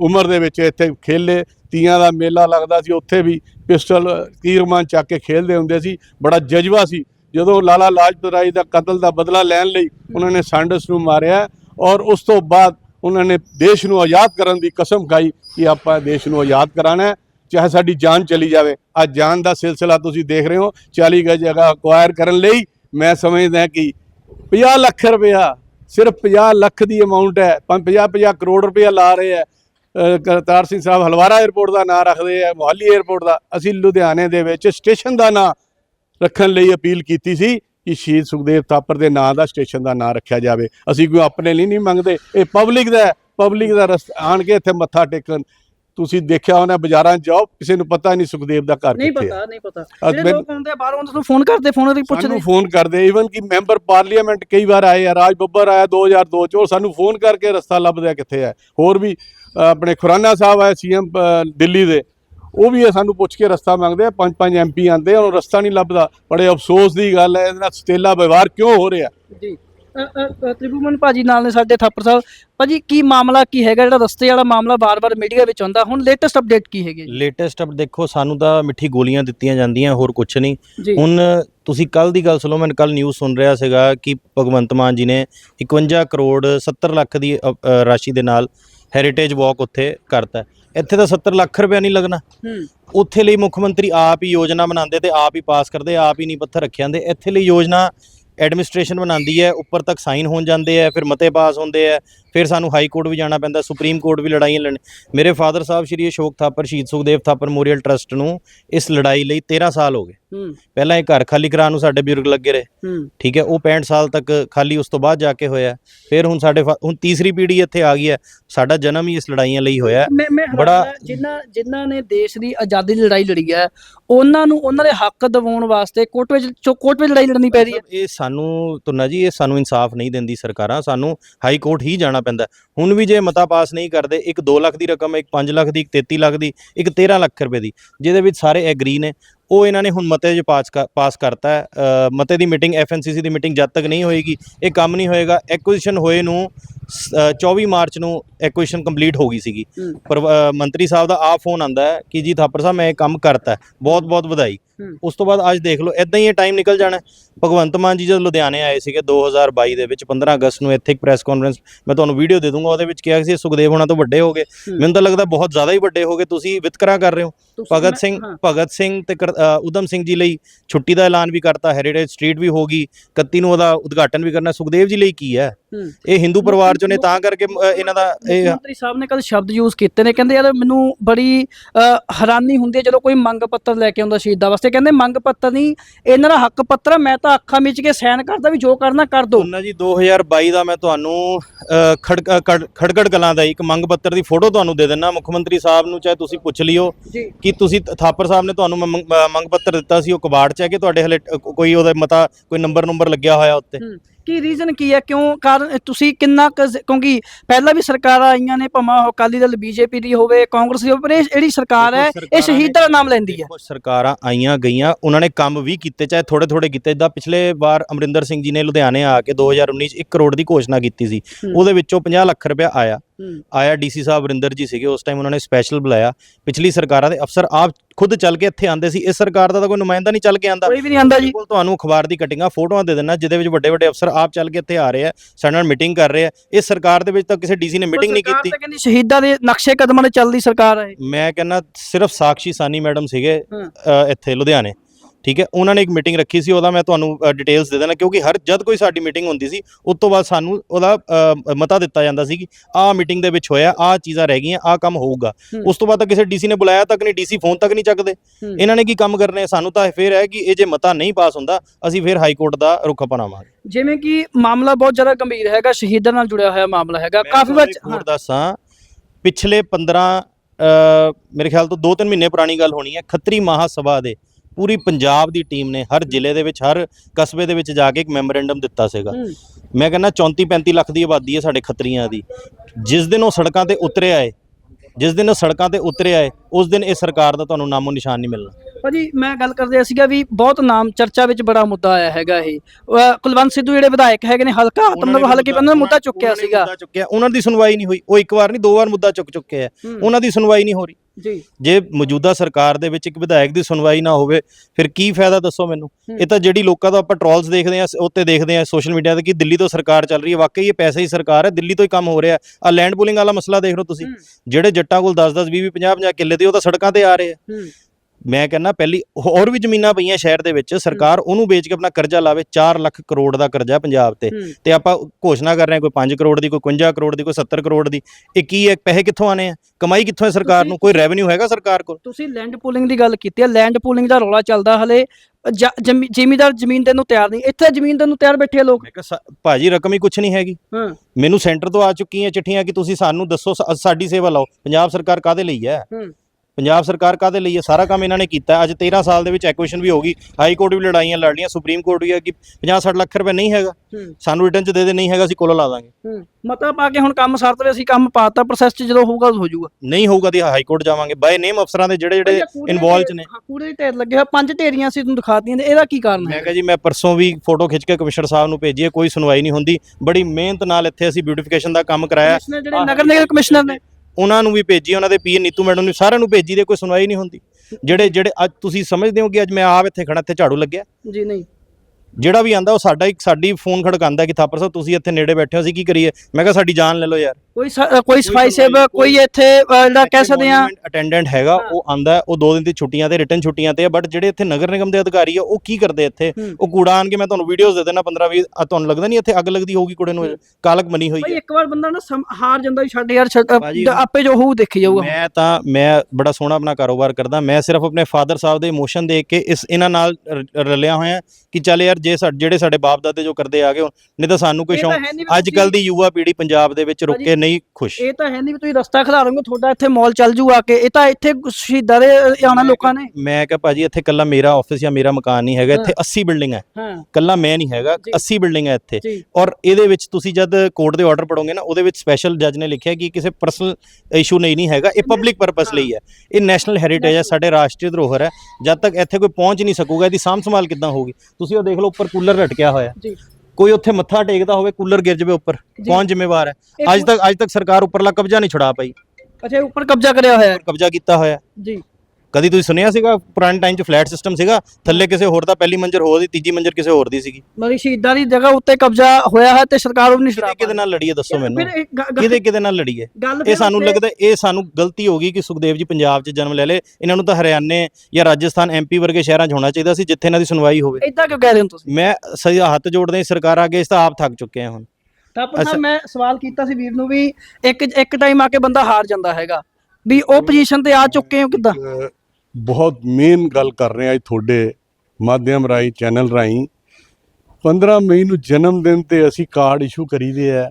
ਉਮਰ ਦੇ ਵਿੱਚ ਇੱਥੇ ਖੇਲੇ, ਤੀਆਂ ਦਾ ਮੇਲਾ ਲੱਗਦਾ ਸੀ, ਉੱਥੇ ਵੀ ਪਿਸਟਲ, ਤੀਰਮਾਨ ਚੱਕ ਕੇ ਖੇਲਦੇ ਹੁੰਦੇ ਸੀ, ਬੜਾ ਜਜ਼ਬਾ ਸੀ। ਜਦੋਂ ਲਾਲਾ ਲਾਜਪਤ ਰਾਏ ਦਾ ਕਤਲ ਦਾ ਬਦਲਾ ਲੈਣ ਲਈ ਉਹਨਾਂ ਨੇ ਸਾਂਡਸ ਨੂੰ ਮਾਰਿਆ ਔਰ ਉਸ ਤੋਂ ਬਾਅਦ ਉਹਨਾਂ ਨੇ ਦੇਸ਼ ਨੂੰ ਆਜ਼ਾਦ ਕਰਨ ਦੀ ਕਸਮ ਖਾਈ ਕਿ ਆਪਾਂ ਦੇਸ਼ ਨੂੰ ਆਜ਼ਾਦ ਕਰਾਣਾ ਚਾਹੇ ਸਾਡੀ ਜਾਨ ਚਲੀ ਜਾਵੇ। ਅੱਜ ਜਾਨ ਦਾ ਸਿਲਸਿਲਾ ਤੁਸੀਂ ਦੇਖ ਰਹੇ ਹੋ 40 ਗਜ ਜਗ੍ਹਾ ਅਕਵਾਇਰ ਕਰਨ ਲਈ ਮੈਂ ਸਮਝਦਾ ਕਿ 50 ਲੱਖ ਰੁਪਇਆ ਸਿਰਫ 50 ਲੱਖ ਦੀ ਅਮਾਉਂਟ ਹੈ। 50 50 ਕਰੋੜ ਰੁਪਇਆ ਲਾ ਰਹੇ ਹੈ। ਕਰਤਾਰ ਸਿੰਘ ਸਾਹਿਬ ਹਲਵਾਰਾ 에ਅਰਪੋਰਟ ਦਾ ਨਾਂ ਰੱਖਦੇ ਆ ਮੋਹਾਲੀ 에ਅਰਪੋਰਟ ਦਾ। ਅਸੀਂ ਲੁਧਿਆਣੇ ਦੇ ਵਿੱਚ ਸਟੇਸ਼ਨ ਦਾ ਨਾਂ ਰੱਖਣ ਲਈ ਅਪੀਲ ਕੀਤੀ ਸੀ ਕਿ ਸ਼ਹੀਦ ਸੁਖਦੇਵ ਥਾਪਰ ਦੇ ਨਾਂ ਦਾ ਸਟੇਸ਼ਨ ਦਾ ਨਾਂ ਰੱਖਿਆ ਜਾਵੇ। ਅਸੀਂ ਕੋਈ ਆਪਣੇ ਲਈ ਨਹੀਂ ਮੰਗਦੇ। ਇਹ ਪਬਲਿਕ ਦਾ ਪਬਲਿਕ ਦਾ ਰਸਤਾ ਆਣ ਕੇ ਇੱਥੇ ਮੱਥਾ ਟੇਕਣ ਤੁਸੀਂ ਦੇਖਿਆ ਹੋਣਾ ਬਾਜ਼ਾਰਾਂ 'ਚ ਜਾਓ ਕਿਸੇ ਨੂੰ ਪਤਾ ਨਹੀਂ ਸੁਖਦੇਵ ਦਾ ਘਰ ਨਹੀਂ ਕਿੱਥੇ ਹੈ ਪਤਾ ਨਹੀਂ ਪਤਾ। ਜਿਹੜੇ ਲੋਕ ਹੁੰਦੇ ਆ ਬਾਹਰੋਂ ਉਹਨਾਂ ਨੂੰ ਫੋਨ ਕਰਦੇ ਫੋਨ ਤੇ ਪੁੱਛਦੇ। ਸਾਨੂੰ ਫੋਨ ਕਰਦੇ ਈਵਨ ਕਿ ਮੈਂਬਰ ਪਾਰਲੀਮੈਂਟ ਕਈ ਵਾਰ ਆਏ ਆ ਰਾਜ ਬੱਬਰ ਆਇਆ 2002 ਚ ਉਹ ਸਾਨੂੰ ਫੋਨ ਕਰਕੇ ਰਸਤਾ ਲੱਭਦਾ ਕਿੱਥੇ ਹੈ ਹੋਰ ਵੀ ਅ, ਆਪਣੇ ਖੁਰਾਨਾ ਸਾਹਿਬ ਆਏ ਸੀਐਮ ਦਿੱਲੀ ਦੇ ਉਹ ਵੀ ਇਹ ਸਾਨੂੰ ਪੁੱਛ ਕੇ ਰਸਤਾ ਮੰਗਦੇ ਆ ਪੰਜ ਪੰਜ ਐਮਪੀ ਆਂਦੇ ਆ ਉਹਨੂੰ ਰਸਤਾ ਨਹੀਂ ਲੱਭਦਾ। ਬੜੇ ਅਫਸੋਸ ਦੀ ਗੱਲ ਹੈ ਇਹਦੇ ਨਾਲ ਸਟੇਲਾ ਵਿਵਹਾਰ ਕਿਉਂ ਹੋ ਰਿਹਾ? ਜੀ। ਤ੍ਰਿਭੁਵਨ ਭਾਜੀ ਨਾਲ ਨੇ ਸਾਡੇ ਥਾਪਰ ਸਾਹਿਬ। ਭਾਜੀ ਕੀ ਮਾਮਲਾ ਕੀ ਹੈਗਾ ਜਿਹੜਾ ਰਸਤੇ ਵਾਲਾ ਮਾਮਲਾ ਬਾਰ-ਬਾਰ ਮੀਡੀਆ ਵਿੱਚ ਆਉਂਦਾ? ਹੁਣ ਲੇਟੈਸਟ ਅਪਡੇਟ ਕੀ ਹੈਗੇ ਲੇਟੈਸਟ ਅਪ ਦੇਖੋ ਸਾਨੂੰ ਤਾਂ ਮਿੱਠੀ ਗੋਲੀਆਂ ਦਿੱਤੀਆਂ ਜਾਂਦੀਆਂ ਹੋਰ ਕੁਝ ਨਹੀਂ। ਹੁਣ ਤੁਸੀਂ ਕੱਲ ਦੀ ਗੱਲ ਸੁਣੋ ਮੈਂ ਕੱਲ ਨਿਊਜ਼ ਸੁਣ ਰਿਹਾ ਸੀਗਾ ਕਿ ਭਗਵੰਤ ਮਾਨ ਜੀ ਨੇ 51 ਕਰੋੜ 70 ਲੱਖ ਦੀ ਅ, ਅ, ਰਾਸ਼ੀ ਦੇ ਨਾਲ ਹੈਰੀਟੇਜ ਵਾਕ ਉੱਥੇ ਕਰਤਾ ਇੱਥੇ ਤਾਂ 70 ਲੱਖ ਰੁਪਇਆ ਨਹੀਂ ਲੱਗਣਾ। ਹੂੰ। ਉੱਥੇ ਲਈ ਮੁੱਖ ਮੰਤਰੀ ਆਪ ਹੀ ਯੋਜਨਾ ਬਣਾਉਂਦੇ ਤੇ ਆਪ ਹੀ ਪਾਸ ਕਰਦੇ ਆਪ ਹੀ ਨਹੀਂ ਪੱਥਰ ਰੱਖੇ ਜਾਂਦੇ ਇੱਥੇ ਲਈ ਯੋਜਨਾ ਐਡਮਿਨਿਸਟ੍ਰੇਸ਼ਨ ਬਣਾਉਂਦੀ ਹੈ ਉੱਪਰ ਤੱਕ ਸਾਈਨ ਹੋਣ ਜਾਂਦੇ ਆ ਫਿਰ ਮਤੇ ਪਾਸ ਹੁੰਦੇ ਆ ਫਿਰ ਸਾਨੂੰ ਹਾਈ ਕੋਰਟ ਵੀ ਜਾਣਾ ਪੈਂਦਾ ਸੁਪਰੀਮ ਕੋਰਟ ਵੀ ਲੜਾਈਆਂ ਲੜਨ। ਮੇਰੇ ਫਾਦਰ ਸਾਹਿਬ ਸ਼੍ਰੀ ਅਸ਼ੋਕ ਥਾਪਰ ਸ਼ਹੀਦ ਸੁਖਦੇਵ ਥਾਪਰ ਮੈਮੋਰੀਅਲ ਟਰਸਟ ਨੂੰ ਇਸ ਲੜਾਈ ਲਈ 13 ਸਾਲ ਹੋ ਗਏ। ਪਹਿਲਾਂ ਇਹ ਘਰ ਖਾਲੀ ਕਰਾਉਣ ਨੂੰ ਸਾਡੇ ਬਜ਼ੁਰਗ ਲੱਗੇ ਰਹੇ। ਠੀਕ ਹੈ ਉਹ 65 ਸਾਲ ਤੱਕ ਖਾਲੀ ਉਸ ਤੋਂ ਬਾਅਦ ਜਾ ਕੇ ਹੋਇਆ। ਫਿਰ ਹੁਣ ਸਾਡੇ ਹੁਣ ਤੀਸਰੀ ਪੀੜ੍ਹੀ ਇੱਥੇ ਆ ਗਈ ਹੈ। ਸਾਡਾ ਜਨਮ ਹੀ ਇਸ ਲੜਾਈਆਂ ਲਈ ਹੋਇਆ ਬੜਾ- ਜਿਨ੍ਹਾਂ ਜਿਨ੍ਹਾਂ ਨੇ ਦੇਸ਼ ਦੀ ਆਜ਼ਾਦੀ ਦੀ ਲੜਾਈ ਲੜੀ ਹੈ ਉਹਨਾਂ ਨੂੰ ਉਹਨਾਂ ਦੇ ਹੱਕ ਦਿਵਾਉਣ ਵਾਸਤੇ ਕੋਰਟ ਵਿੱਚ ਕੋਰਟ ਵਿੱਚ ਲੜਾਈ ਲੜਨੀ ਪੈ ਰਹੀ ਹੈ। ਇਹ ਸਾਨੂੰ ਤੁਨਾ ਜੀ ਇਹ ਸਾਨੂੰ ਇਨਸਾਫ ਨਹੀਂ ਦਿੰਦੀ ਸਰਕਾਰਾਂ। ਸਾਨੂੰ ਹਾਈ ਕੋਰਟ ਹੀ ਜਾਣਾ ਪੈਂਦਾ ਹੁਣ ਵੀ ਜੇ ਮਤਾ ਪਾਸ ਨਹੀਂ ਕਰਦੇ, ਇੱਕ 2 ਲੱਖ ਦੀ ਰਕਮ, ਇੱਕ 5 ਲੱਖ ਦੀ, ਇੱਕ 33 ਲੱਖ ਦੀ, ਇੱਕ 13 ਲੱਖ ਰੁਪਏ ਦੀ, ਜਿਹਦੇ ਵਿੱਚ ਸਾਰੇ ਐਗਰੀ ਨੇ, ਉਹ ਇਹਨਾਂ ਨੇ ਹੁਣ ਮਤੇ 'ਚ ਪਾਸ ਕਰ- ਪਾਸ ਕਰਤਾ ਹੈ। ਮਤੇ ਦੀ ਮੀਟਿੰਗ ਐਫਐਨਸੀਸੀ ਦੀ ਮੀਟਿੰਗ ਜਦ ਤੱਕ ਨਹੀਂ ਹੋਏਗੀ, ਇਹ ਕੰਮ ਨਹੀਂ ਹੋਏਗਾ। ਐਕੁਜੀਸ਼ਨ ਹੋਏ ਨੂੰ 24 ਮਾਰਚ ਨੂੰ ਐਕੁਜੀਸ਼ਨ ਕੰਪਲੀਟ ਹੋ ਗਈ ਸੀਗੀ। ਪਰ ਮੰਤਰੀ ਸਾਹਿਬ ਦਾ ਆ ਫੋਨ ਆਂਦਾ ਹੈ ਕਿ ਜੀ ਥਾਪਰ ਸਾਹਿਬ ਮੈਂ ਇਹ ਕੰਮ ਕਰਤਾ। ਬਹੁਤ ਬਹੁਤ ਵਧਾਈ। ਉਸ ਤੋਂ ਬਾਅਦ ਅੱਜ ਦੇਖ ਲਓ ਇਦਾਂ ਹੀ ਇਹ ਟਾਈਮ ਨਿਕਲ ਜਾਣਾ। ਭਗਵੰਤ ਮਾਨ ਜੀ ਜਦ ਲੁਧਿਆਣੇ ਆਏ ਸੀਗੇ 2022 ਦੇ ਵਿੱਚ 15 ਅਗਸਤ ਨੂੰ ਇੱਥੇ ਇੱਕ ਪ੍ਰੈਸ ਕਾਨਫਰੰਸ ਮੈਂ ਤੁਹਾਨੂੰ ਵੀਡੀਓ ਦੇ ਦੂੰਗਾ ਉਹਦੇ ਵਿੱਚ ਕਿਹਾ ਸੀ ਸੁਖਦੇਵ ਹੋਣਾ ਤੋਂ ਵੱਡੇ ਹੋ ਗਏ ਹੂੰ। ਮੈਨੂੰ ਤਾਂ ਲੱਗਦਾ ਬਹੁਤ ਜ਼ਿਆਦਾ ਹੀ ਵੱਡੇ ਹੋ ਗਏ ਤੁਸੀਂ ਵਿਤਕਰਾ ਕਰ ਰਹੇ ਹੋ ਭਗਤ ਸਿੰਘ। ਭਗਤ ਸਿੰਘ ਤੇ ਉਦਮ ਸਿੰਘ ਜੀ ਲਈ ਛੁੱਟੀ ਦਾ ਐਲਾਨ ਵੀ ਕਰਤਾ ਹੈਰੀਟੇਜ ਸਟਰੀਟ ਵੀ ਹੋਗੀ 31 ਨੂੰ ਉਹਦਾ ਉਦਘਾਟਨ ਵੀ ਕਰਨਾ ਸੁਖਦੇਵ ਜੀ ਲਈ ਕੀ ਹੂੰ। ਇਹ ਹਿੰਦੂ ਪਰਿਵਾਰ ਚੋਂ ਨੇ ਤਾਂ ਕਰਕੇ ਇਹਨਾਂ ਦਾ ਇਹ ਮੰਤਰੀ ਸਾਹਿਬ ਨੇ ਕੱਲ ਸ਼ਬਦ ਯੂਜ਼ ਕੀਤੇ ਨੇ ਕਹਿੰਦੇ ਯਾਰ ਮੈਨੂੰ ਬੜੀ ਹੈਰਾਨੀ ਹੁੰਦੀ ਹੈ ਜਦੋਂ ਕੋਈ ਮੰਗ ਪੱਤਰ ਲੈ ਕੇ ਆਉਂਦਾ ਸ਼ਹੀਦਾਂ ਵਾਸਤੇ। ਕਹਿੰਦੇ ਮੰਗ ਪੱਤਰ ਨਹੀਂ ਇਹਨਾਂ ਦਾ ਹੱਕ ਪੱਤਰ ਹੈ, ਮੈਂ ਤਾਂ ਅੱਖਾਂ ਮੀਚ ਕੇ ਸਾਈਨ ਕਰਦਾ ਵੀ ਜੋ ਕਰਨਾ ਕਰ ਦੋ। ਉਹਨਾਂ ਜੀ 2022 ਦਾ ਮੈਂ ਤੁਹਾਨੂੰ ਖੜਗੜ ਕਲਾਂ ਦਾ ਇੱਕ ਮੰਗ ਪੱਤਰ ਦੀ ਫੋਟੋ ਤੁਹਾਨੂੰ ਦੇ ਦਿੰਨਾ ਮੁੱਖ ਮੰਤਰੀ ਸਾਹਿਬ ਨੂੰ ਚਾਹੇ ਤੁਸੀਂ ਪੁੱਛ ਲਿਓ ਕਿ ਤੁਸੀਂ ਥਾਪਰ ਸਾਹਿਬ ਨੇ ਤੁਹਾਨੂੰ ਮੰਗ ਪੱਤਰ ਦਿੱਤਾ ਸੀ ਉਹ ਕਬਾੜ ਚ ਹੈ ਕਿ ਤੁਹਾਡੇ ਹਲੇ ਕੋਈ ਉਹਦਾ ਮਤਾ ਕੋਈ ਨੰਬਰ ਨੰਬਰ ਲੱਗਿਆ ਹੋਇਆ ਉੱਤੇ? ਕੀ ਰੀਜ਼ਨ ਕੀ ਹੈ ਕਿਉਂ ਕਾਰਨ ਤੁਸੀਂ ਕਿੰਨਾ ਕੁ ਜ਼- ਕਿਉਂਕਿ ਪਹਿਲਾਂ ਵੀ ਸਰਕਾਰਾਂ ਆਈਆਂ ਨੇ ਭਾਵੇਂ ਉਹ ਅਕਾਲੀ ਦਲ ਬੀਜੇਪੀ ਦੀ ਹੋਵੇ ਕਾਂਗਰਸ ਦੀ ਹੋਵੇ ਪਰ ਇਹ ਜਿਹੜੀ ਸਰਕਾਰ ਹੈ ਇਹ ਸ਼ਹੀਦਾਂ ਦਾ ਨਾਮ ਲੈਂਦੀ ਹੈ ਦੇਖੋ, ਸਰਕਾਰਾਂ ਆਈਆਂ ਗਈਆਂ ਉਹਨਾਂ ਨੇ ਕੰਮ ਵੀ ਕੀਤੇ ਚਾਹੇ ਥੋੜੇ ਥੋੜੇ ਕੀਤੇ ਜਿੱਦਾਂ ਪਿਛਲੇ ਵਾਰ ਅਮਰਿੰਦਰ ਸਿੰਘ ਜੀ ਨੇ ਲੁਧਿਆਣੇ ਆ ਕੇ 2019 ਚ 1 ਕਰੋੜ ਦੀ ਘੋਸ਼ਣਾ ਕੀਤੀ ਸੀ ਹੂੰ। ਉਹਦੇ ਵਿੱਚੋਂ 50 ਲੱਖ ਰੁਪਇਆ ਆਇਆ। ਆਇਆ ਡੀਸੀ ਸਾਹਿਬ ਵਰਿੰਦਰ ਜੀ ਸੀਗੇ ਉਸ ਟਾਈਮ ਉਹਨਾਂ ਨੇ ਸਪੈਸ਼ਲ ਬੁਲਾਇਆ। ਪਿਛਲੀ ਸਰਕਾਰਾਂ ਦੇ ਅਫਸਰ ਆਪ ਖੁਦ ਚੱਲ ਕੇ ਇੱਥੇ ਆਂਦੇ ਸੀ। ਇਸ ਸਰਕਾਰ ਦਾ ਤਾਂ ਕੋਈ ਨੁਮਾਇੰਦਾ ਨਹੀਂ ਚੱਲ ਕੇ ਆਂਦਾ ਕੋਈ ਵੀ ਨਹੀਂ ਆਂਦਾ ਜੀ। ਕੋਲ ਤੁਹਾਨੂੰ ਅਖਬਾਰ ਦੀ ਕਟਿੰਗਾਂ ਫੋਟੋਆਂ ਦੇ ਦੇਣਾ ਜਿਹਦੇ ਵਿੱਚ ਵੱਡੇ ਵੱਡੇ ਅਫਸਰ ਆਪ ਚੱਲ ਕੇ ਇੱਥੇ ਆ ਰਹੇ ਆ ਸਾਡੇ ਨਾਲ ਮੀਟਿੰਗ ਕਰ ਰਹੇ ਆ। ਇਸ ਸਰਕਾਰ ਦੇ ਵਿੱਚ ਤਾਂ ਕਿਸੇ ਡੀਸੀ ਨੇ ਮੀਟਿੰਗ ਨਹੀਂ ਸਰਕਾਰ ਕੀਤੀ। ਤਾਂ ਕਹਿੰਦੀ ਸ਼ਹੀਦਾਂ ਦੇ ਨਕਸ਼ੇ ਕਦਮਾਂ ਤੇ ਚੱਲਦੀ ਸਰਕਾਰ ਹੈ। ਮੈਂ ਕਹਿੰਦਾ ਸਿਰਫ ਸਾਕਸ਼ੀ ਸਾਨੀ ਮੈਡਮ ਸੀਗੇ ਇੱਥੇ ਲੁਧਿਆਣੇ। ਠੀਕ ਹੈ ਉਹਨਾਂ ਨੇ ਇੱਕ ਮੀਟਿੰਗ ਰੱਖੀ ਸੀ ਉਹਦਾ ਮੈਂ ਤੁਹਾਨੂੰ ਡਿਟੇਲਸ ਦੇ ਦੇਣਾ ਕਿਉਂਕਿ ਹਰ ਜਦ ਕੋਈ ਸਾਡੀ ਮੀਟਿੰਗ ਹੁੰਦੀ ਸੀ ਉਸ ਤੋਂ ਬਾਅਦ ਸਾਨੂੰ ਉਹਦਾ ਮਤਾ ਦਿੱਤਾ ਜਾਂਦਾ ਸੀ ਕਿ ਆਹ ਮੀਟਿੰਗ ਦੇ ਵਿੱਚ ਹੋਇਆ ਆਹ ਚੀਜ਼ਾਂ ਰਹਿ ਗਈਆਂ ਆਹ ਕੰਮ ਹੋਊਗਾ। ਉਸ ਤੋਂ ਬਾਅਦ ਤਾਂ ਕਿਸੇ ਡੀਸੀ ਨੇ ਬੁਲਾਇਆ ਤੱਕ ਨਹੀਂ ਡੀਸੀ ਫੋਨ ਤੱਕ ਨਹੀਂ ਚੱਕਦੇ। ਇਹਨਾਂ ਨੇ ਕੀ ਕੰਮ ਕਰਨੇ? ਸਾਨੂੰ ਤਾਂ ਫੇਰ ਹੈ ਕਿ ਇਹ ਜੇ ਮਤਾ ਨਹੀਂ ਪਾਸ ਹੁੰਦਾ ਅਸੀਂ ਫੇਰ ਹਾਈ ਕੋਰਟ ਦਾ ਰੁਖ ਅਪਣਾਵਾਂਗੇ ਜਿਵੇਂ ਕਿ ਮਾਮਲਾ ਬਹੁਤ ਜ਼ਿਆਦਾ ਗੰਭੀਰ ਹੈਗਾ ਸ਼ਹੀਦਾਂ ਨਾਲ ਜੁੜਿਆ ਹੋਇਆ ਮਾਮਲਾ ਹੈਗਾ ਕਾਫੀ ਵਾਰ ਹੋਰ ਦੱਸਾਂ ਪਿਛਲੇ 15 ਅ, ਮੇਰੇ ਖਿਆਲ ਤੋਂ 2-3 ਮਹੀਨੇ ਪੁਰਾਣੀ ਗੱਲ ਹੋਣੀ ਹੈ ਖੱਤਰੀ ਮਹਾਸਭਾ ਦੇ ਪੂਰੀ ਪੰਜਾਬ ਦੀ ਟੀਮ ਨੇ ਹਰ ਜ਼ਿਲ੍ਹੇ ਦੇ ਵਿੱਚ ਹਰ ਕਸਬੇ ਦੇ ਵਿੱਚ ਜਾ ਕੇ ਇੱਕ ਮੈਮੋਰੈਂਡਮ ਦਿੱਤਾ ਸੀਗਾ। ਮੈਂ ਕਹਿੰਦਾ 34-35 ਲੱਖ ਦੀ ਆਬਾਦੀ ਹੈ ਸਾਡੇ ਖੱਤਰੀਆਂ ਦੀ। ਜਿਸ ਦਿਨ ਉਹ ਸੜਕਾਂ ਤੇ ਉਤਰੇ ਆਏ ਜਿਸ ਦਿਨ ਉਹ ਸੜਕਾਂ ਤੇ ਉਤਰੇ ਆਏ ਉਸ ਦਿਨ ਇਹ ਸਰਕਾਰ ਦਾ ਤੁਹਾਨੂੰ ਨਾਮੋ ਨਿਸ਼ਾਨ ਨਹੀਂ ਮਿਲਣਾ। ਭਾਜੀ ਮੈਂ ਗੱਲ ਕਰਦੇ ਸੀਗਾ ਵੀ ਬਹੁਤ ਨਾਮ ਚਰਚਾ ਵਿੱਚ ਬੜਾ ਮੁੱਦਾ ਆਇਆ ਹੈਗਾ ਇਹ। ਕੁਲਵੰਤ ਸਿੱਧੂ ਜਿਹੜੇ ਵਿਧਾਇਕ ਹੈਗੇ ਨੇ ਹਲਕਾ ਆਤਮਨਗਰ ਹਲਕੇ ਪੰਨਾ ਮੁੱਦਾ ਚੁੱਕਿਆ ਸੀਗਾ। ਉਹਨਾਂ ਦੀ ਸੁਣਵਾਈ ਨਹੀਂ ਹੋਈ। ਉਹ ਇੱਕ ਵਾਰ ਨਹੀਂ ਦੋ ਵਾਰ ਮੁੱਦਾ ਚੁੱਕ ਚੁੱਕੇ ਆ। ਉਹਨਾਂ ਦੀ ਸੁਣਵਾਈ ਨਹੀਂ ਹੋ ਰਹੀ। ਜੀ ਜੇ ਮੌਜੂਦਾ ਸਰਕਾਰ ਦੇ ਵਿੱਚ ਇੱਕ ਵਿਧਾਇਕ ਦੀ ਸੁਣਵਾਈ ਨਾ ਹੋਵੇ ਫਿਰ ਕੀ ਫਾਇਦਾ ਦੱਸੋ ਮੈਨੂੰ। ਇਹ ਤਾਂ ਜਿਹੜੀ ਲੋਕਾਂ ਦਾ ਆਪਾਂ ਟ੍ਰੋਲਸ ਦੇਖਦੇ ਆ ਉੱਤੇ ਦੇਖਦੇ ਆ ਸੋਸ਼ਲ ਮੀਡੀਆ ਤੇ ਕਿ ਦਿੱਲੀ ਤੋਂ ਸਰਕਾਰ ਚੱਲ ਰਹੀ ਹੈ ਵਾਕਈ ਇਹ ਪੈਸੇ ਹੀ ਸਰਕਾਰ ਹੈ ਦਿੱਲੀ ਤੋਂ ਹੀ ਕੰਮ ਹੋ ਰਿਹਾ ਆ ਲੈਂਡ ਪੂਲਿੰਗ ਵਾਲਾ ਮਸਲਾ ਦੇਖ ਲਓ ਤੁਸੀਂ। ਜਿਹੜੇ ਜੱਟਾਂ ਕੋਲ 10-10 20-20 50-50 ਕਿੱਲੇ ਤੇ ਉਹ ਤਾਂ ਸੜਕਾਂ ਤੇ ਆ ਰਹੇ ਆ। ਮੈਂ ਕਹਿੰਦਾ ਪਹਿਲੀ ਹੋਰ ਵੀ ਜ਼ਮੀਨਾਂ ਪਈਆਂ ਸ਼ਹਿਰ ਦੇ ਵਿੱਚ ਸਰਕਾਰ ਉਹਨੂੰ ਵੇਚ ਕੇ ਆਪਣਾ ਕਰਜ਼ਾ ਲਾਵੇ 4 ਲੱਖ ਕਰੋੜ ਦਾ ਕਰਜ਼ਾ ਪੰਜਾਬ ਤੇ। ਤੇ ਆਪਾਂ ਘੋਸ਼ਣਾ ਕਰ ਰਹੇ ਹਾਂ ਕੋਈ 5 ਕਰੋੜ ਦੀ ਕੋਈ 51 ਕਰੋੜ ਦੀ ਕੋਈ 70 ਕਰੋੜ ਦੀ। ਇਹ ਕੀ ਹੈ? ਪੈਸੇ ਕਿੱਥੋਂ ਆਣੇ ਆ? ਕਮਾਈ ਕਿੱਥੋਂ ਹੈ ਸਰਕਾਰ ਨੂੰ? ਕੋਈ ਰੈਵਨਿਊ ਹੈਗਾ ਸਰਕਾਰ ਕੋਲ? ਤੁਸੀਂ ਲੈਂਡ ਪੂਲਿੰਗ ਦੀ ਗੱਲ ਕੀਤੀ ਹੈ। ਲੈਂਡ ਪੂਲਿੰਗ ਦਾ ਰੌਲਾ ਚੱਲਦਾ ਹਲੇ। ਜ਼ਿਮੀਦਾਰ ਜ਼ਮੀਨ ਦੇਣ ਨੂੰ ਤਿਆਰ ਨਹੀਂ। ਇੱਥੇ ਜ਼ਮੀਨ ਦੇਣ ਨੂੰ ਤਿਆਰ ਬੈਠੇ ਆ ਲੋਕ। ਭਾਜੀ ਰਕਮ ਹੀ ਕੁਛ ਨਹੀਂ ਹੈਗੀ। ਮੈਨੂੰ ਸੈਂਟਰ ਤੋਂ ਆ ਚੁੱਕੀਆਂ ਚਿੱਠੀਆਂ ਕਿ ਤੁਸੀਂ ਸਾਨੂੰ ਦੱਸੋ ਸਾਡੀ ਸੇਵਾ ਲਾਓ। ਪੰਜਾਬ ਸਰਕਾਰ ਕਾਦੇ ਲਈ ਹੂੰ। ਪੰਜਾਬ ਸਰਕਾਰ ਕਾਦੇ ਲਈ ਹੈ ਸਾਰਾ ਕੰਮ ਇਹਨਾਂ ਨੇ ਕੀਤਾ। ਅੱਜ 13 ਸਾਲ ਦੇ ਵਿੱਚ ਐਕੁਏਸ਼ਨ ਵੀ ਹੋ ਗਈ। ਹਾਈ ਕੋਰਟ ਵੀ ਲੜਾਈਆਂ ਲੜ ਲੀਆਂ ਸੁਪਰੀਮ ਕੋਰਟ ਵੀ ਹੈ ਕਿ 50 60 ਲੱਖ ਰੁਪਏ ਨਹੀਂ ਹੈਗਾ। ਸਾਨੂੰ ਰਿਟਰਨ ਚ ਦੇ ਦੇ ਨਹੀਂ ਹੈਗਾ ਅਸੀਂ ਕੋਲੋਂ ਲਾ ਦਾਂਗੇ। ਮਤਾ ਪਾ ਕੇ ਹੁਣ ਕੰਮ ਸਰਤ ਵੀ ਅਸੀਂ ਕੰਮ ਪਾਤਾ ਪ੍ਰੋਸੈਸ ਚ ਜਦੋਂ ਹੋਊਗਾ ਹੋ ਜਾਊਗਾ ਨਹੀਂ ਹੋਊਗਾ ਤੇ ਹਾਈ ਕੋਰਟ ਜਾਵਾਂਗੇ। ਬਾਏ ਨੇਮ ਅਫਸਰਾਂ ਦੇ ਜਿਹੜੇ ਜਿਹੜੇ ਇਨਵੋਲਵ ਚ ਨੇ। ਕੂੜੇ ਢੇਰ ਲੱਗੇ ਹੋਏ ਪੰਜ ਢੇਰੀਆਂ ਸੀ ਤੁਹਾਨੂੰ ਦਿਖਾਤੀਆਂ ਇਹਦਾ ਕੀ ਕਾਰਨ ਮੈਂ ਹੈ ਕਿਹਾ ਜੀ ਮੈਂ ਪਰਸੋਂ ਵੀ ਫੋਟੋ ਖਿੱਚ ਕੇ ਕਮਿਸ਼ਨਰ ਸਾਹਿਬ ਨੂੰ ਭੇਜੀ ਹੈ ਕੋਈ ਸੁਣਵਾਈ ਨਹੀਂ ਹੁੰਦੀ। ਬੜੀ ਮਿਹਨਤ ਨਾਲ ਇੱਥੇ ਅਸੀਂ ਬਿਊਟੀਫਿਕੇਸ਼ਨ ਦਾ ਕੰਮ ਕਰਾਇਆ। ਜਿਹੜੇ ਨਗਰ ਨਿਗਮ ਕਮਿਸ਼ਨਰ ਨੇ। ਉਹਨਾਂ ਨੂੰ ਵੀ ਭੇਜੀ ਉਹਨਾਂ ਦੇ ਪੀਏ ਨੀਤੂ ਮੈਡਮ ਨੂੰ ਸਾਰਿਆਂ ਨੂੰ ਭੇਜੀ ਦੇ ਕੋਈ ਸੁਣਵਾਈ ਨਹੀਂ ਹੁੰਦੀ। ਜਿਹੜੇ ਜਿਹੜੇ ਅੱਜ ਤੁਸੀਂ ਸਮਝਦੇ ਹੋ ਕਿ ਅੱਜ ਮੈਂ ਆਪ ਇੱਥੇ ਖੜਾ ਇੱਥੇ ਝਾੜੂ ਲੱਗਿਆ? ਜੀ ਨਹੀਂ। ਜਿਹੜਾ ਵੀ ਆਂਦਾ ਉਹ ਸਾਡਾ ਇੱਕ ਸਾਡੀ ਫੋਨ ਖੜਕਾਉਂਦਾ ਕਿ ਥਾਪਰ ਸਾਹਿਬ ਤੁਸੀਂ ਇੱਥੇ ਨੇੜੇ ਬੈਠੇ ਹੋ ਅਸੀਂ ਕੀ ਕਰੀਏ? ਮੈਂ ਕਿਹਾ ਸਾਡੀ ਜਾਨ ਲੈ ਲਓ ਯਾਰ। ਕੋਈ ਸ- ਕੋਈ ਸਫ਼ਾਈ ਸੇਵਕ ਕੋਈ ਇੱਥੇ ਅ, ਜਿਹੜਾ ਕਹਿ ਸਕਦੇ ਆ ਅਟੈਂਡੈਂਟ ਹੈਗਾ ਹਾਂ। ਉਹ ਆਂਦਾ ਉਹ ਦੋ ਦਿਨ ਦੀ ਛੁੱਟੀਆਂ ਤੇ ਰਿਟਰਨ ਛੁੱਟੀਆਂ ਤੇ ਬਟ ਜਿਹੜੇ ਇੱਥੇ ਨਗਰ ਨਿਗਮ ਦੇ ਅਧਿਕਾਰੀ ਆ ਉਹ ਕੀ ਕਰਦੇ ਇੱਥੇ ਹੂੰ। ਉਹ ਕੂੜਾ ਆਣ ਕੇ ਮੈਂ ਤੁਹਾਨੂੰ ਵੀਡੀਓਜ਼ ਦੇ ਦੇਣਾ 15 20 ਆ ਤੁਹਾਨੂੰ ਲੱਗਦਾ ਨਹੀਂ ਇੱਥੇ ਅੱਗ ਲੱਗਦੀ ਹੋਊਗੀ ਕੂੜੇ ਨੂੰ ਹੂੰ। ਕਾਲਕ ਬਣੀ ਹੋਈ ਭਾਈ ਹੈ ਇੱਕ ਵਾਰ ਬੰਦਾ ਨਾ ਸਮ- ਹਾਰ ਜਾਂਦਾ ਵੀ ਛੱਡ ਯਾਰ ਛੱਡ- ਅ, ਭਾਜੀ, ਆਪੇ ਜੋ ਹੋਊ ਦੇਖੀ ਜਾਊਗਾ ਮੈਂ ਤਾਂ ਮੈਂ ਬੜਾ ਸੋਹਣਾ ਆਪਣਾ ਕਾਰੋਬਾਰ ਕਰਦਾ ਮੈਂ ਸਿਰਫ ਆਪਣੇ ਫਾਦਰ ਸਾਹਿਬ ਦੇ ਇਮੋਸ਼ਨ ਦੇਖ ਕੇ ਇਸ ਇਹਨਾਂ ਨਾਲ ਰ- ਰਲਿਆ ਹੋਇਆ ਕਿ ਚੱਲ ਯਾਰ ਜੇ ਸਾ- ਜਿਹੜੇ ਸਾਡੇ ਬਾਪ ਦਾਦੇ ਜੋ ਕਰਦੇ ਆ ਗਏ ਹੁਣ, ਨਹੀਂ ਤਾਂ ਸਾਨੂੰ ਕੋਈ ਇਹ ਤਾਂ ਸ਼ੌਂਕ ਹੈ ਨਹੀਂ ਵੀ ਅੱਜ ਕੱਲ ਦੀ ਯੁਵਾ ਪੀੜ੍ਹੀ ਪੰਜਾਬ ਦੇ ਵਿੱਚ ਰੁਕ ਭਾਜੀ, ਕੇ ਨਹੀਂ ਖੁਸ਼। ਇਹ ਤਾਂ ਹੈ ਨਹੀਂ ਵੀ ਤੁਸੀਂ ਰਸਤਾ ਖਿਲਾਰੋਗੇ ਤੁਹਾਡਾ ਇੱਥੇ ਮਾਲ ਚੱਲ ਜੂ ਆ ਕੇ ਇਹ ਤਾਂ ਇੱਥੇ ਸ਼ਹੀਦਾਂ ਦੇ ਆਉਣਾ ਲੋਕਾਂ ਨੇ। ਮੈਂ ਕਿਹਾ ਭਾਜੀ ਇੱਥੇ ਕੱਲਾ ਮੇਰਾ ਆਫਿਸ ਜਾਂ ਮੇਰਾ ਮਕਾਨ ਨਹੀਂ ਹੈਗਾ ਇੱਥੇ 80 ਬਿਲਡਿੰਗ ਹੈ। ਕੱਲਾ ਮੈਂ ਨਹੀਂ ਹੈਗਾ ਜੀ। 80 ਬਿਲਡਿੰਗ ਹੈ ਇੱਥੇ। ਔਰ ਇਹਦੇ ਵਿੱਚ ਤੁਸੀਂ ਜਦ ਕੋਰਟ ਦੇ ਆਰਡਰ ਪੜੋਗੇ ਨਾ ਉਹਦੇ ਵਿੱਚ ਸਪੈਸ਼ਲ ਜੱਜ ਨੇ ਲਿਖਿਆ ਕਿ ਕਿਸੇ ਪਰਸਨਲ ਇਸ਼ੂ ਨਹੀਂ ਨਹੀਂ ਹੈਗਾ ਇਹ ਪਬਲਿਕ ਪਰਪਸ ਲਈ ਹੈ। ਇਹ ਨੈਸ਼ਨਲ ਹੈਰੀਟੇਜ ਹੈ ਸਾਡੇ ਰਾਸ਼ਟਰੀ ਧਰੋਹਰ ਹੈ। ਜਦ ਤੱਕ ਇੱਥੇ ਕੋਈ ਪਹੁੰਚ ਨਹੀਂ ਸਕੂਗਾ ਇਹਦੀ ਸਾਂਭ ਸੰਭਾਲ ਕਿੱਦਾਂ ਹੋਊਗੀ? ਤੁਸੀਂ ਉਹ ਦੇਖ ਲਓ ਉੱਪਰ ਕੂਲਰ ਲਟਕਿਆ ਹੋਇਆ ਕੋਈ ਉੱਥੇ ਮੱਥਾ ਟੇਕਦਾ ਹੋਵੇ ਕੂਲਰ ਗਿਰ ਜਾਵੇ ਉੱਪਰ। ਕੌਣ ਜ਼ਿੰਮੇਵਾਰ ਹੈ? ਅੱਜ ਤੱਕ ਅੱਜ ਤੱਕ ਸਰਕਾਰ ਉੱਪਰਲਾ ਕਬਜ਼ਾ ਨਹੀਂ ਛੁਡਾ ਪਾਈ। ਅੱਛਾ ਉੱਪਰ ਕਬਜ਼ਾ ਕਰਿਆ ਹੋਇਆ ਹੈ? ਕਬਜ਼ਾ ਕੀਤਾ ਹੋਇਆ ਜੀ। ਕਦੀ ਤੁਸੀਂ ਸੁਣਿਆ ਸੀਗਾ ਪੁਰਾਣੇ ਟਾਈਮ 'ਚ ਫਲੈਟ ਸਿਸਟਮ ਸੀਗਾ? ਥੱਲੇ ਕਿਸੇ ਹੋਰ ਦਾ ਪਹਿਲੀ ਮੰਜ਼ਰ ਹੋਰ ਦੀ ਤੀਜੀ ਮੰਜ਼ਰ ਕਿਸੇ ਹੋਰ ਦੀ ਸੀਗੀ? ਮਰੀ ਸ਼ਹੀਦਾਂ ਦੀ ਜਗ੍ਹਾ ਉੱਤੇ ਕਬਜ਼ਾ ਹੋਇਆ ਹੈ ਤੇ ਸਰਕਾਰ ਉਹ ਨਹੀਂ ਕਿਹਦੇ ਸ਼ਰਾਬ ਕਿਹਦੇ ਨਾਲ ਲੜੀਏ ਦੱਸੋ ਮੈਨੂੰ? ਫਿਰ ਇਹ ਗ- ਗ- ਕਿਹਦੇ ਕਿਹਦੇ ਨਾਲ ਲੜੀਏ ਗੱਲ ਇਹ ਫਿਰ ਸਾਨੂੰ ਲੱਗਦਾ ਇਹ ਸਾਨੂੰ ਗਲਤੀ ਹੋ ਗਈ ਕਿ ਸੁਖਦੇਵ ਜੀ ਪੰਜਾਬ 'ਚ ਜਨਮ ਲੈ ਲਏ। ਇਹਨਾਂ ਨੂੰ ਤਾਂ ਹਰਿਆਣੇ ਜਾਂ ਰਾਜਸਥਾਨ ਐਮਪੀ ਵਰਗੇ ਸ਼ਹਿਰਾਂ 'ਚ ਹੋਣਾ ਚਾਹੀਦਾ ਸੀ ਜਿੱਥੇ ਇਹਨਾਂ ਦੀ ਸੁਣਵਾਈ ਹੋਵੇ। ਏਦਾਂ ਕਿਉਂ ਕਹਿ ਰਹੇ ਹੋ ਤੁਸੀਂ? ਮੈਂ ਸਹੀ ਹੱਥ ਜੋੜਦੇ ਹਾਂ ਸਰਕਾਰ ਅੱਗੇ ਇਸ ਤਾਂ ਆਪ ਥੱਕ ਚੁੱਕੇ ਹਾਂ ਹੁਣ। ਤਾਂ ਪਰ ਅੱਛਾ। ਸਾਹਿਬ ਮੈਂ ਸਵਾਲ ਕੀਤਾ ਸੀ ਵੀਰ ਨੂੰ ਵੀ ਇੱਕ ਇੱਕ ਟਾਈਮ ਆ ਕੇ ਬੰਦਾ ਹਾਰ ਜਾਂਦਾ ਹੈਗਾ। ਵੀ ਉਹ ਪੋਜੀਸ਼ਨ ਤੇ ਆ ਚੁੱਕੇ ਹੋ ਕਿੱਦਾਂ? ਬਹੁਤ ਮੇਨ ਗੱਲ ਕਰ ਰਹੇ ਆ ਅੱਜ ਤੁਹਾਡੇ ਮਾਧਿਅਮ ਰਾਹੀਂ ਚੈਨਲ ਰਾਹੀਂ। 15 ਮਈ ਨੂੰ ਜਨਮ ਦਿਨ ਤੇ ਅਸੀਂ ਕਾਰਡ ਇਸ਼ੂ ਕਰੀਦੇ ਆ।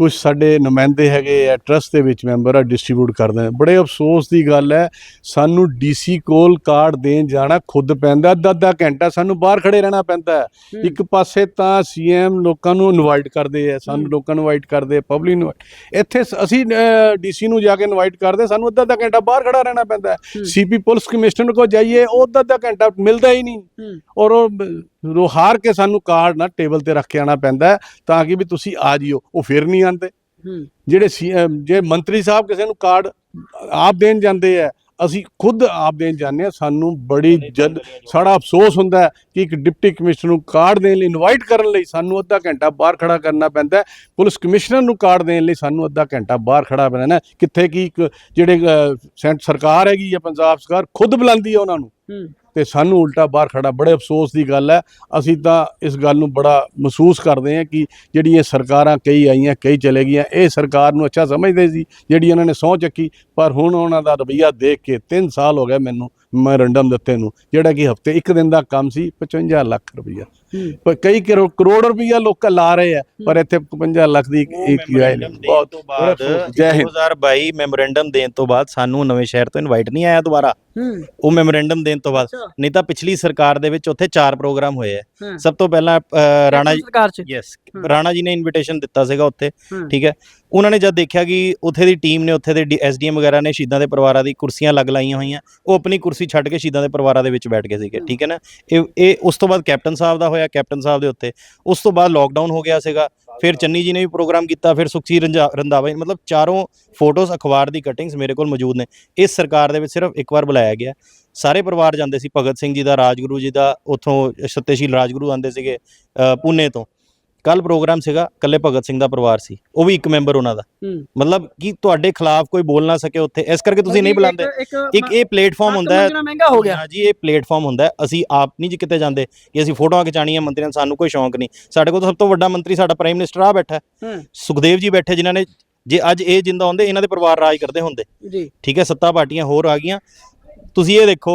ਕੁਝ ਸਾਡੇ ਨੁਮਾਇੰਦੇ ਹੈਗੇ ਆ ਟਰਸਟ ਦੇ ਵਿੱਚ ਮੈਂਬਰ ਆ ਡਿਸਟ੍ਰੀਬਿਊਟ ਕਰਦੇ ਆ। ਬੜੇ ਅਫਸੋਸ ਦੀ ਗੱਲ ਹੈ ਸਾਨੂੰ ਡੀਸੀ ਕੋਲ ਕਾਰਡ ਦੇਣ ਜਾਣਾ ਖੁਦ ਪੈਂਦਾ ਅੱਧਾ ਘੰਟਾ ਸਾਨੂੰ ਬਾਹਰ ਖੜੇ ਰਹਿਣਾ ਪੈਂਦਾ ਇੱਕ ਪਾਸੇ ਤਾਂ ਸੀਐਮ ਲੋਕਾਂ ਨੂੰ ਇਨਵਾਈਟ ਕਰਦੇ ਆ ਸਾਨੂੰ। ਲੋਕਾਂ ਨੂੰ ਇਨਵਾਈਟ ਕਰਦੇ ਆ ਪਬਲਿਕ ਨੂੰ ਇੱਥੇ ਅਸੀਂ ਡੀਸੀ ਨੂੰ ਜਾ ਕੇ ਇਨਵਾਈਟ ਕਰਦੇ ਸਾਨੂੰ ਅੱਧਾ ਅੱਧਾ ਘੰਟਾ ਬਾਹਰ ਖੜਾ ਰਹਿਣਾ ਪੈਂਦਾ। ਸੀਪੀ ਪੁਲਿਸ ਕਮਿਸ਼ਨਰ ਕੋ ਜਾਈਏ ਉਹ ਅੱਧਾ ਅੱਧਾ ਘੰਟਾ ਮਿਲਦਾ ਹੀ ਨਹੀਂ। ਔਰ ਉਹ ਰੋਹਾਰ ਕੇ ਸਾਨੂੰ ਕਾਰਡ ਨਾ ਟੇਬਲ ਤੇ ਰੱਖ ਕੇ ਆਣਾ ਪੈਂਦਾ ਤਾਂ ਕਿ ਵੀ ਤੁਸੀਂ ਆ ਜਿਓ ਉਹ ਫਿਰ ਨਹੀਂ ਆਉਂਦੇ ਜਿਹੜੇ ਜੇ ਮੰਤਰੀ ਸਾਹਿਬ ਕਿਸੇ ਨੂੰ ਕਾਰਡ ਆਪ ਦੇਣ ਜਾਂਦੇ ਆ ਅਸੀਂ ਖੁਦ ਆਪ ਦੇਣ ਜਾਂਦੇ ਆ ਸਾਨੂੰ ਬੜੀ ਜਦ ਸਾਡਾ ਅਫਸੋਸ ਹੁੰਦਾ ਕਿ ਇੱਕ ਡਿਪਟੀ ਕਮਿਸ਼ਨਰ ਨੂੰ ਕਾਰਡ ਦੇਣ ਲਈ ਇਨਵਾਈਟ ਕਰਨ ਲਈ ਸਾਨੂੰ ਅੱਧਾ ਘੰਟਾ ਬਾਹਰ ਖੜਾ ਕਰਨਾ ਪੈਂਦਾ। ਪੁਲਿਸ ਕਮਿਸ਼ਨਰ ਨੂੰ ਕਾਰਡ ਦੇਣ ਲਈ ਸਾਨੂੰ ਅੱਧਾ ਘੰਟਾ ਬਾਹਰ ਖੜਾ ਪੈਣਾ। ਕਿੱਥੇ ਕੀ ਇੱਕ ਜਿਹੜੇ ਸਰਕਾਰ ਹੈਗੀ ਜਾਂ ਪੰਜਾਬ ਸਰਕਾਰ ਖੁਦ ਬੁਲਾਉਂਦੀ ਹੈ ਉਹਨਾਂ ਨੂੰ। ਤੇ ਸਾਨੂੰ ਉਲਟਾ ਬਾਹਰ ਖੜਾ। ਬੜੇ ਅਫਸੋਸ ਦੀ ਗੱਲ ਹੈ। ਅਸੀਂ ਤਾਂ ਇਸ ਗੱਲ ਨੂੰ ਬੜਾ ਮਹਿਸੂਸ ਕਰਦੇ ਹਾਂ ਕਿ ਜਿਹੜੀਆਂ ਸਰਕਾਰਾਂ ਕਈ ਆਈਆਂ ਕਈ ਚਲੇ ਗਈਆਂ ਇਹ ਸਰਕਾਰ ਨੂੰ ਅੱਛਾ ਸਮਝਦੇ ਸੀ ਜਿਹੜੀ ਉਹਨਾਂ ਨੇ ਸਹੁੰ ਚੱਕੀ। ਪਰ ਹੁਣ ਉਹਨਾਂ ਦਾ ਰਵਈਆ ਦੇਖ ਕੇ 3 ਸਾਲ ਹੋ ਗਏ ਮੈਨੂੰ ਮੈਮੋਰੰਡਮ ਦਿੱਤੇ ਨੂੰ ਜਿਹੜਾ ਕਿ ਹਫ਼ਤੇ ਇੱਕ ਦਿਨ ਦਾ ਕੰਮ ਸੀ 55 ਲੱਖ ਰੁਪਈਆ। ਪਰ ਕਈ ਕਰੋ- ਕਰੋੜ ਰੁਪਈਆ ਲੋਕ ਲਾ ਰਹੇ ਆ ਪਰ ਇੱਥੇ 55 ਲੱਖ ਦੀ ਇੱਕ ਬਹੁਤ ਬਾਅਦ ਅਫਸੋਸ। ਜੈ ਹਿੰਦ। 2022 ਮੈਮੋਰੈਂਡਮ ਦੇਣ ਤੋਂ ਬਾਅਦ ਸਾਨੂੰ ਨਵੇਂ ਸ਼ਹਿਰ ਤੋਂ ਇਨਵਾਈਟ ਨਹੀਂ ਆਇਆ ਦੁਬਾਰਾ। ਉਹ ਮੈਮੋਰੈਂਡਮ ਦੇਣ ਤੋਂ ਬਾਅਦ। ਨਹੀਂ ਤਾਂ ਪਿਛਲੀ ਸਰਕਾਰ ਦੇ ਵਿੱਚ ਉੱਥੇ ਚਾਰ ਪ੍ਰੋਗਰਾਮ ਹੋਏ ਆ। ਸਭ ਤੋਂ ਪਹਿਲਾਂ ਰਾਣਾ ਜੀ ਸਰਕਾਰ ਚ ਯੈਸ। ਰਾਣਾ ਜੀ ਨੇ ਇਨਵੀਟੇਸ਼ਨ ਦਿੱਤਾ ਸੀਗਾ ਉੱਥੇ। ਠੀਕ ਹੈ ਉਹਨਾਂ ਨੇ ਜਦ ਦੇਖਿਆ ਕਿ ਉੱਥੇ ਦੀ ਟੀਮ ਨੇ ਉੱਥੇ ਦੇ ਐਸਡੀਐਮ ਵਗੈਰਾ ਨੇ ਸ਼ਹੀਦਾਂ ਦੇ ਪਰਿਵਾਰਾਂ ਦੀ ਕੁਰਸੀਆਂ ਲੱਗ ਲਾਈਆਂ ਹੋਈਆਂ ਉਹ ਆਪਣੀ ਕੁਰਸੀ ਛੱਡ ਕੇ ਸ਼ਹੀਦਾਂ ਦੇ ਪਰਿਵਾਰਾਂ ਦੇ ਵਿੱਚ ਬੈਠ ਗਏ ਸੀਗੇ। ਠੀਕ ਹੈ ਨਾ ਇਹ ਇਹ ਉਸ ਤੋਂ ਬਾਅਦ ਕੈਪਟਨ ਸਾਹਿਬ ਦਾ ਹੋਇਆ ਕੈਪਟਨ ਸਾਹਿਬ ਦੇ ਉੱਤੇ ਉਸ ਤੋਂ ਬਾਅਦ ਲੋਕਡਾਊਨ ਹੋ ਗਿਆ ਸੀਗਾ ਫਿਰ ਚੰਨੀ ਜੀ ਨੇ ਵੀ ਪ੍ਰੋਗਰਾਮ ਕੀਤਾ ਫਿਰ ਸੁਖਸੀ ਰੰਧਾਵਾ ਮਤਲਬ ਚਾਰੋਂ ਫੋਟੋਜ਼ ਅਖਬਾਰ ਦੀ ਕਟਿੰਗਸ ਮੇਰੇ ਕੋਲ ਮੌਜੂਦ ਨੇ ਇਸ ਸਰਕਾਰ ਦੇ ਵਿੱਚ ਸਿਰਫ ਇੱਕ ਵਾਰ ਬੁਲਾਇਆ ਗਿਆ ਸਾਰੇ ਪਰਿਵਾਰ ਜਾਂਦੇ ਸੀ ਭਗਤ ਸਿੰਘ ਜੀ ਦਾ ਰਾਜਗੁਰੂ ਜੀ ਦਾ ਉੱਥੋਂ ਸੱਤੇਸ਼ੀਲ ਰਾਜਗੁਰੂ ਆਂਦੇ ਸੀਗੇ ਪੂਨੇ ਤੋਂ। ਕੱਲ ਪ੍ਰੋਗਰਾਮ ਸੀਗਾ ਕੱਲੇ ਭਗਤ ਸਿੰਘ ਦਾ ਪਰਿਵਾਰ ਸੀ ਉਹ ਵੀ ਇੱਕ ਮੈਂਬਰ ਉਹਨਾਂ ਦਾ। ਮਤਲਬ ਕਿ ਤੁਹਾਡੇ ਖਿਲਾਫ ਕੋਈ ਬੋਲ ਨਾ ਸਕੇ ਉੱਥੇ ਇਸ ਕਰਕੇ ਤੁਸੀਂ ਨਹੀਂ ਬੁਲਾਉਂਦੇ। ਇੱਕ ਇਹ ਪਲੇਟਫਾਰਮ ਹੁੰਦਾ ਹੈ ਮਹਿੰਗਾ ਹੋ ਗਿਆ। ਜੀ ਇਹ ਪਲੇਟਫਾਰਮ ਹੁੰਦਾ ਹੈ। ਅਸੀਂ ਆਪ ਨਹੀਂ ਜੀ ਕਿਤੇ ਜਾਂਦੇ ਕਿ ਅਸੀਂ ਫੋਟੋਆਂ ਖਿਚਾਣੀਆਂ ਮੰਤਰੀਆਂ ਨੂੰ, ਸਾਨੂੰ ਕੋਈ ਸ਼ੌਂਕ ਨਹੀਂ। ਸਾਡੇ ਕੋਲ ਸਭ ਤੋਂ ਵੱਡਾ ਮੰਤਰੀ ਸਾਡਾ ਪ੍ਰਾਈਮ ਮਿਨਿਸਟਰ ਆ ਬੈਠਾ ਸੁਖਦੇਵ ਜੀ ਬੈਠੇ ਜਿਨ੍ਹਾਂ ਨੇ ਜੇ ਅੱਜ ਇਹ ਜਿੰਦਾ ਹੁੰਦੇ ਇਹਨਾਂ ਦੇ ਪਰਿਵਾਰ ਰਾਜ ਕਰਦੇ ਹੁੰਦੇ। ਜੀ। ਠੀਕ ਹੈ ਸੱਤਾ ਪਾਰਟੀਆਂ ਹੋਰ ਆ ਗਈਆਂ। ਤੁਸੀਂ ਇਹ ਦੇਖੋ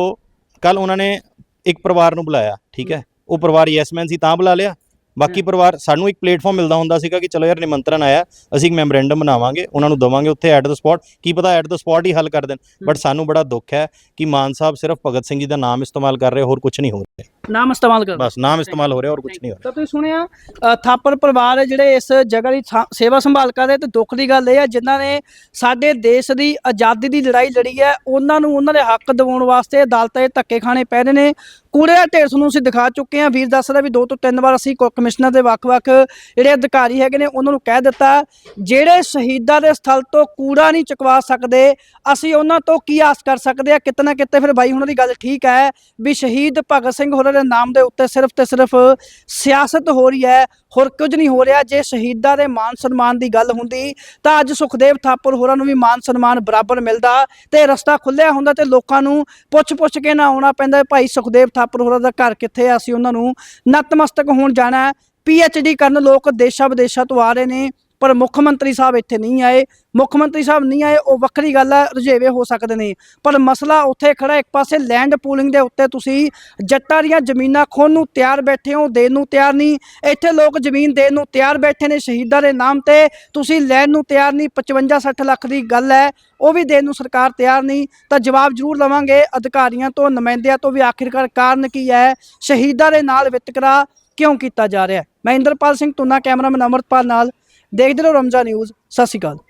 ਕੱਲ ਉਹਨਾਂ ਨੇ ਇੱਕ ਪਰਿਵਾਰ ਨੂੰ ਬੁਲਾਇਆ, ਠੀਕ ਹੈ? ਉਹ ਪਰਿਵਾਰ ਯੈਸਮੈਨ ਸੀ ਤਾਂ ਬੁਲਾ ਲਿਆ। ਬਾਕੀ ਪਰਿਵਾਰ ਸਾਨੂੰ ਇੱਕ ਪਲੇਟਫਾਰਮ ਮਿਲਦਾ ਹੁੰਦਾ ਸੀਗਾ ਕਿ ਚਲੋ ਯਾਰ ਨਿਮੰਤਰਣ ਆਇਆ ਅਸੀਂ ਇੱਕ ਮੈਮੋਰੈਂਡਮ ਬਣਾਵਾਂਗੇ ਉਹਨਾਂ ਨੂੰ ਦਵਾਂਗੇ ਉੱਥੇ ਐਟ ਦ ਸਪੌਟ ਕੀ ਪਤਾ ਐਟ ਦ ਸਪੌਟ ਹੀ ਹੱਲ ਕਰ ਦੇਣ। ਬਟ ਸਾਨੂੰ ਬੜਾ ਦੁੱਖ ਹੈ ਕਿ ਮਾਨ ਸਾਹਿਬ ਸਿਰਫ ਭਗਤ ਸਿੰਘ ਜੀ ਦਾ ਨਾਮ ਇਸਤੇਮਾਲ ਕਰ ਰਹੇ ਹੋਰ ਕੁਝ ਨਹੀਂ ਹੋ ਰਿਹਾ। ਨਾਮ ਇਸਤੇਮਾਲ ਕਰ ਬਸ ਨਾਮ ਇਸਤੇਮਾਲ ਹੋ ਰਿਹਾ ਹੋਰ ਕੁਝ ਨਹੀਂ ਹੋ ਰਿਹਾ ਤਾਂ ਤੁਸੀਂ ਸੁਣਿਆ ਥਾਪਰ ਪਰਿਵਾਰ ਹੈ ਜਿਹੜੇ ਇਸ ਜਗ੍ਹਾ ਦੀ ਸੇਵਾ ਸੰਭਾਲ ਕਰ ਰਹੇ ਤੇ ਦੁੱਖ ਦੀ ਗੱਲ ਇਹ ਹੈ ਜਿਨ੍ਹਾਂ ਨੇ ਸਾਡੇ ਦੇਸ਼ ਦੀ ਆਜ਼ਾਦੀ ਦੀ ਲੜਾਈ ਲੜੀ ਹੈ ਉਹਨਾਂ ਨੂੰ ਉਹਨਾਂ ਦੇ ਹੱਕ ਦਿਵਾਉਣ ਵਾਸਤੇ ਅਦਾਲਤਾਂ 'ਚ ਧੱਕੇ ਖਾਣੇ ਪੈ ਰਹੇ ਨੇ। ਕੂੜੇ ਦਾ ਢੇਰ ਤੁਹਾਨੂੰ ਅਸੀਂ ਦਿਖਾ ਚੁੱਕੇ ਹਾਂ। ਵੀਰ ਦੱਸਦਾ ਵੀ ਦੋ ਤੋਂ ਤਿੰਨ ਵਾਰ ਅਸੀਂ ਕੋ- ਕਮਿਸ਼ਨਰ ਦੇ ਵੱਖ-ਵੱਖ ਜਿਹੜੇ ਅਧਿਕਾਰੀ ਹੈਗੇ ਨੇ, ਉਹਨਾਂ ਨੂੰ ਕਹਿ ਦਿੱਤਾ, ਜਿਹੜੇ ਸ਼ਹੀਦਾਂ ਦੇ ਸਥਲ ਤੋਂ ਕੂੜਾ ਨਹੀਂ ਚੁਕਵਾ ਸਕਦੇ, ਅਸੀਂ ਉਹਨਾਂ ਤੋਂ ਕੀ ਆਸ ਕਰ ਸਕਦੇ ਆ ਕਿਤੇ ਨਾ ਕਿਤੇ ਫਿਰ ਬਾਈ ਉਹਨਾਂ ਦੀ ਗੱਲ ਠੀਕ ਹੈ ਵੀ ਸ਼ਹੀਦ ਭਗਤ ਸਿੰਘ ਹੋਰਾਂ ਦੇ ਨਾਮ ਦੇ ਉੱਤੇ ਸਿਰਫ ਤੇ ਸਿਰਫ ਸਿਆਸਤ ਹੋ ਰਹੀ ਹੈ। ਹੋਰ ਕੁਝ ਨਹੀਂ ਹੋ ਰਿਹਾ। ਜੇ ਸ਼ਹੀਦਾਂ ਦੇ ਮਾਨ ਸਨਮਾਨ ਦੀ ਗੱਲ ਹੁੰਦੀ, ਤਾਂ ਅੱਜ ਸੁਖਦੇਵ ਥਾਪਰ ਹੋਰਾਂ ਨੂੰ ਵੀ ਮਾਨ ਸਨਮਾਨ ਬਰਾਬਰ ਮਿਲਦਾ ਤੇ ਰਸਤਾ ਖੁੱਲਿਆ ਹੁੰਦਾ ਤੇ ਲੋਕਾਂ ਨੂੰ ਪੁੱਛ-ਪੁੱਛ ਕੇ ਨਾ ਆਉਣਾ ਪੈਂਦਾ ਭਾਈ ਸੁਖਦੇਵ ਥਾਪਰ ਹੋਰਾਂ ਦਾ ਘਰ ਕਿੱਥੇ ਆ? ਅਸੀਂ ਉਹਨਾਂ ਨੂੰ ਨਤਮਸਤਕ ਹੋਣ ਜਾਣਾ ਹੈ। ਡੀ ਕਰਨ ਲੋਕ ਦੇਸ਼ਾਂ ਵਿਦੇਸ਼ਾਂ ਤੋਂ ਆ ਰਹੇ ਨੇ। ਪਰ ਮੁੱਖ ਮੰਤਰੀ ਸਾਹਿਬ ਇੱਥੇ ਨਹੀਂ ਆਏ, ਮੁੱਖ ਮੰਤਰੀ ਸਾਹਿਬ ਨਹੀਂ ਆਏ, ਉਹ ਵੱਖਰੀ ਗੱਲ ਹੈ ਰੁਝੇਵੇ ਹੋ ਸਕਦੇ ਨੇ। ਪਰ ਮਸਲਾ ਉੱਥੇ ਖੜਾ, ਇੱਕ ਪਾਸੇ ਲੈਂਡ ਪੂਲਿੰਗ ਦੇ ਉੱਤੇ ਤੁਸੀਂ ਜੱਟਾਂ ਦੀਆਂ ਜ਼ਮੀਨਾਂ ਖੋਣ ਨੂੰ ਤਿਆਰ ਬੈਠੇ ਹੋ, ਦੇਣ ਨੂੰ ਤਿਆਰ ਨਹੀਂ। ਇੱਥੇ ਲੋਕ ਜ਼ਮੀਨ ਦੇਣ ਨੂੰ ਤਿਆਰ ਬੈਠੇ ਨੇ ਸ਼ਹੀਦਾਂ ਦੇ ਨਾਮ ਤੇ। ਤੁਸੀਂ ਲੈਣ ਨੂੰ ਤਿਆਰ ਨਹੀਂ 55 60 ਲੱਖ ਦੀ ਗੱਲ ਹੈ, ਉਹ ਵੀ ਦੇਣ ਨੂੰ ਸਰਕਾਰ ਤਿਆਰ ਨਹੀਂ। ਤਾਂ ਜਵਾਬ ਜ਼ਰੂਰ ਲਵਾਂਗੇ, ਅਧਿਕਾਰੀਆਂ ਤੋਂ, ਨੁਮਾਇੰਦਿਆਂ ਤੋਂ ਵੀ ਆਖਿਰਕਾਰ ਕਾਰਨ ਕੀ ਹੈ, ਸ਼ਹੀਦਾਂ ਦੇ ਨਾਲ ਵਿਤਕਰਾ ਕਿਉਂ ਕੀਤਾ ਜਾ ਰਿਹਾ ਹੈ? ਮੈਂ ਇੰਦਰਪਾਲ ਸਿੰਘ ਤੁਨਾ ਕੈਮਰਾਮੈਨ ਅਮਰਪਾਲ ਨਾਲ ਦੇਖਦੇ ਰਹੋ ਰਮਜ਼ਾ ਨਿਊਜ਼ ਸਤਿ ਸ਼੍ਰੀ ਅਕਾਲ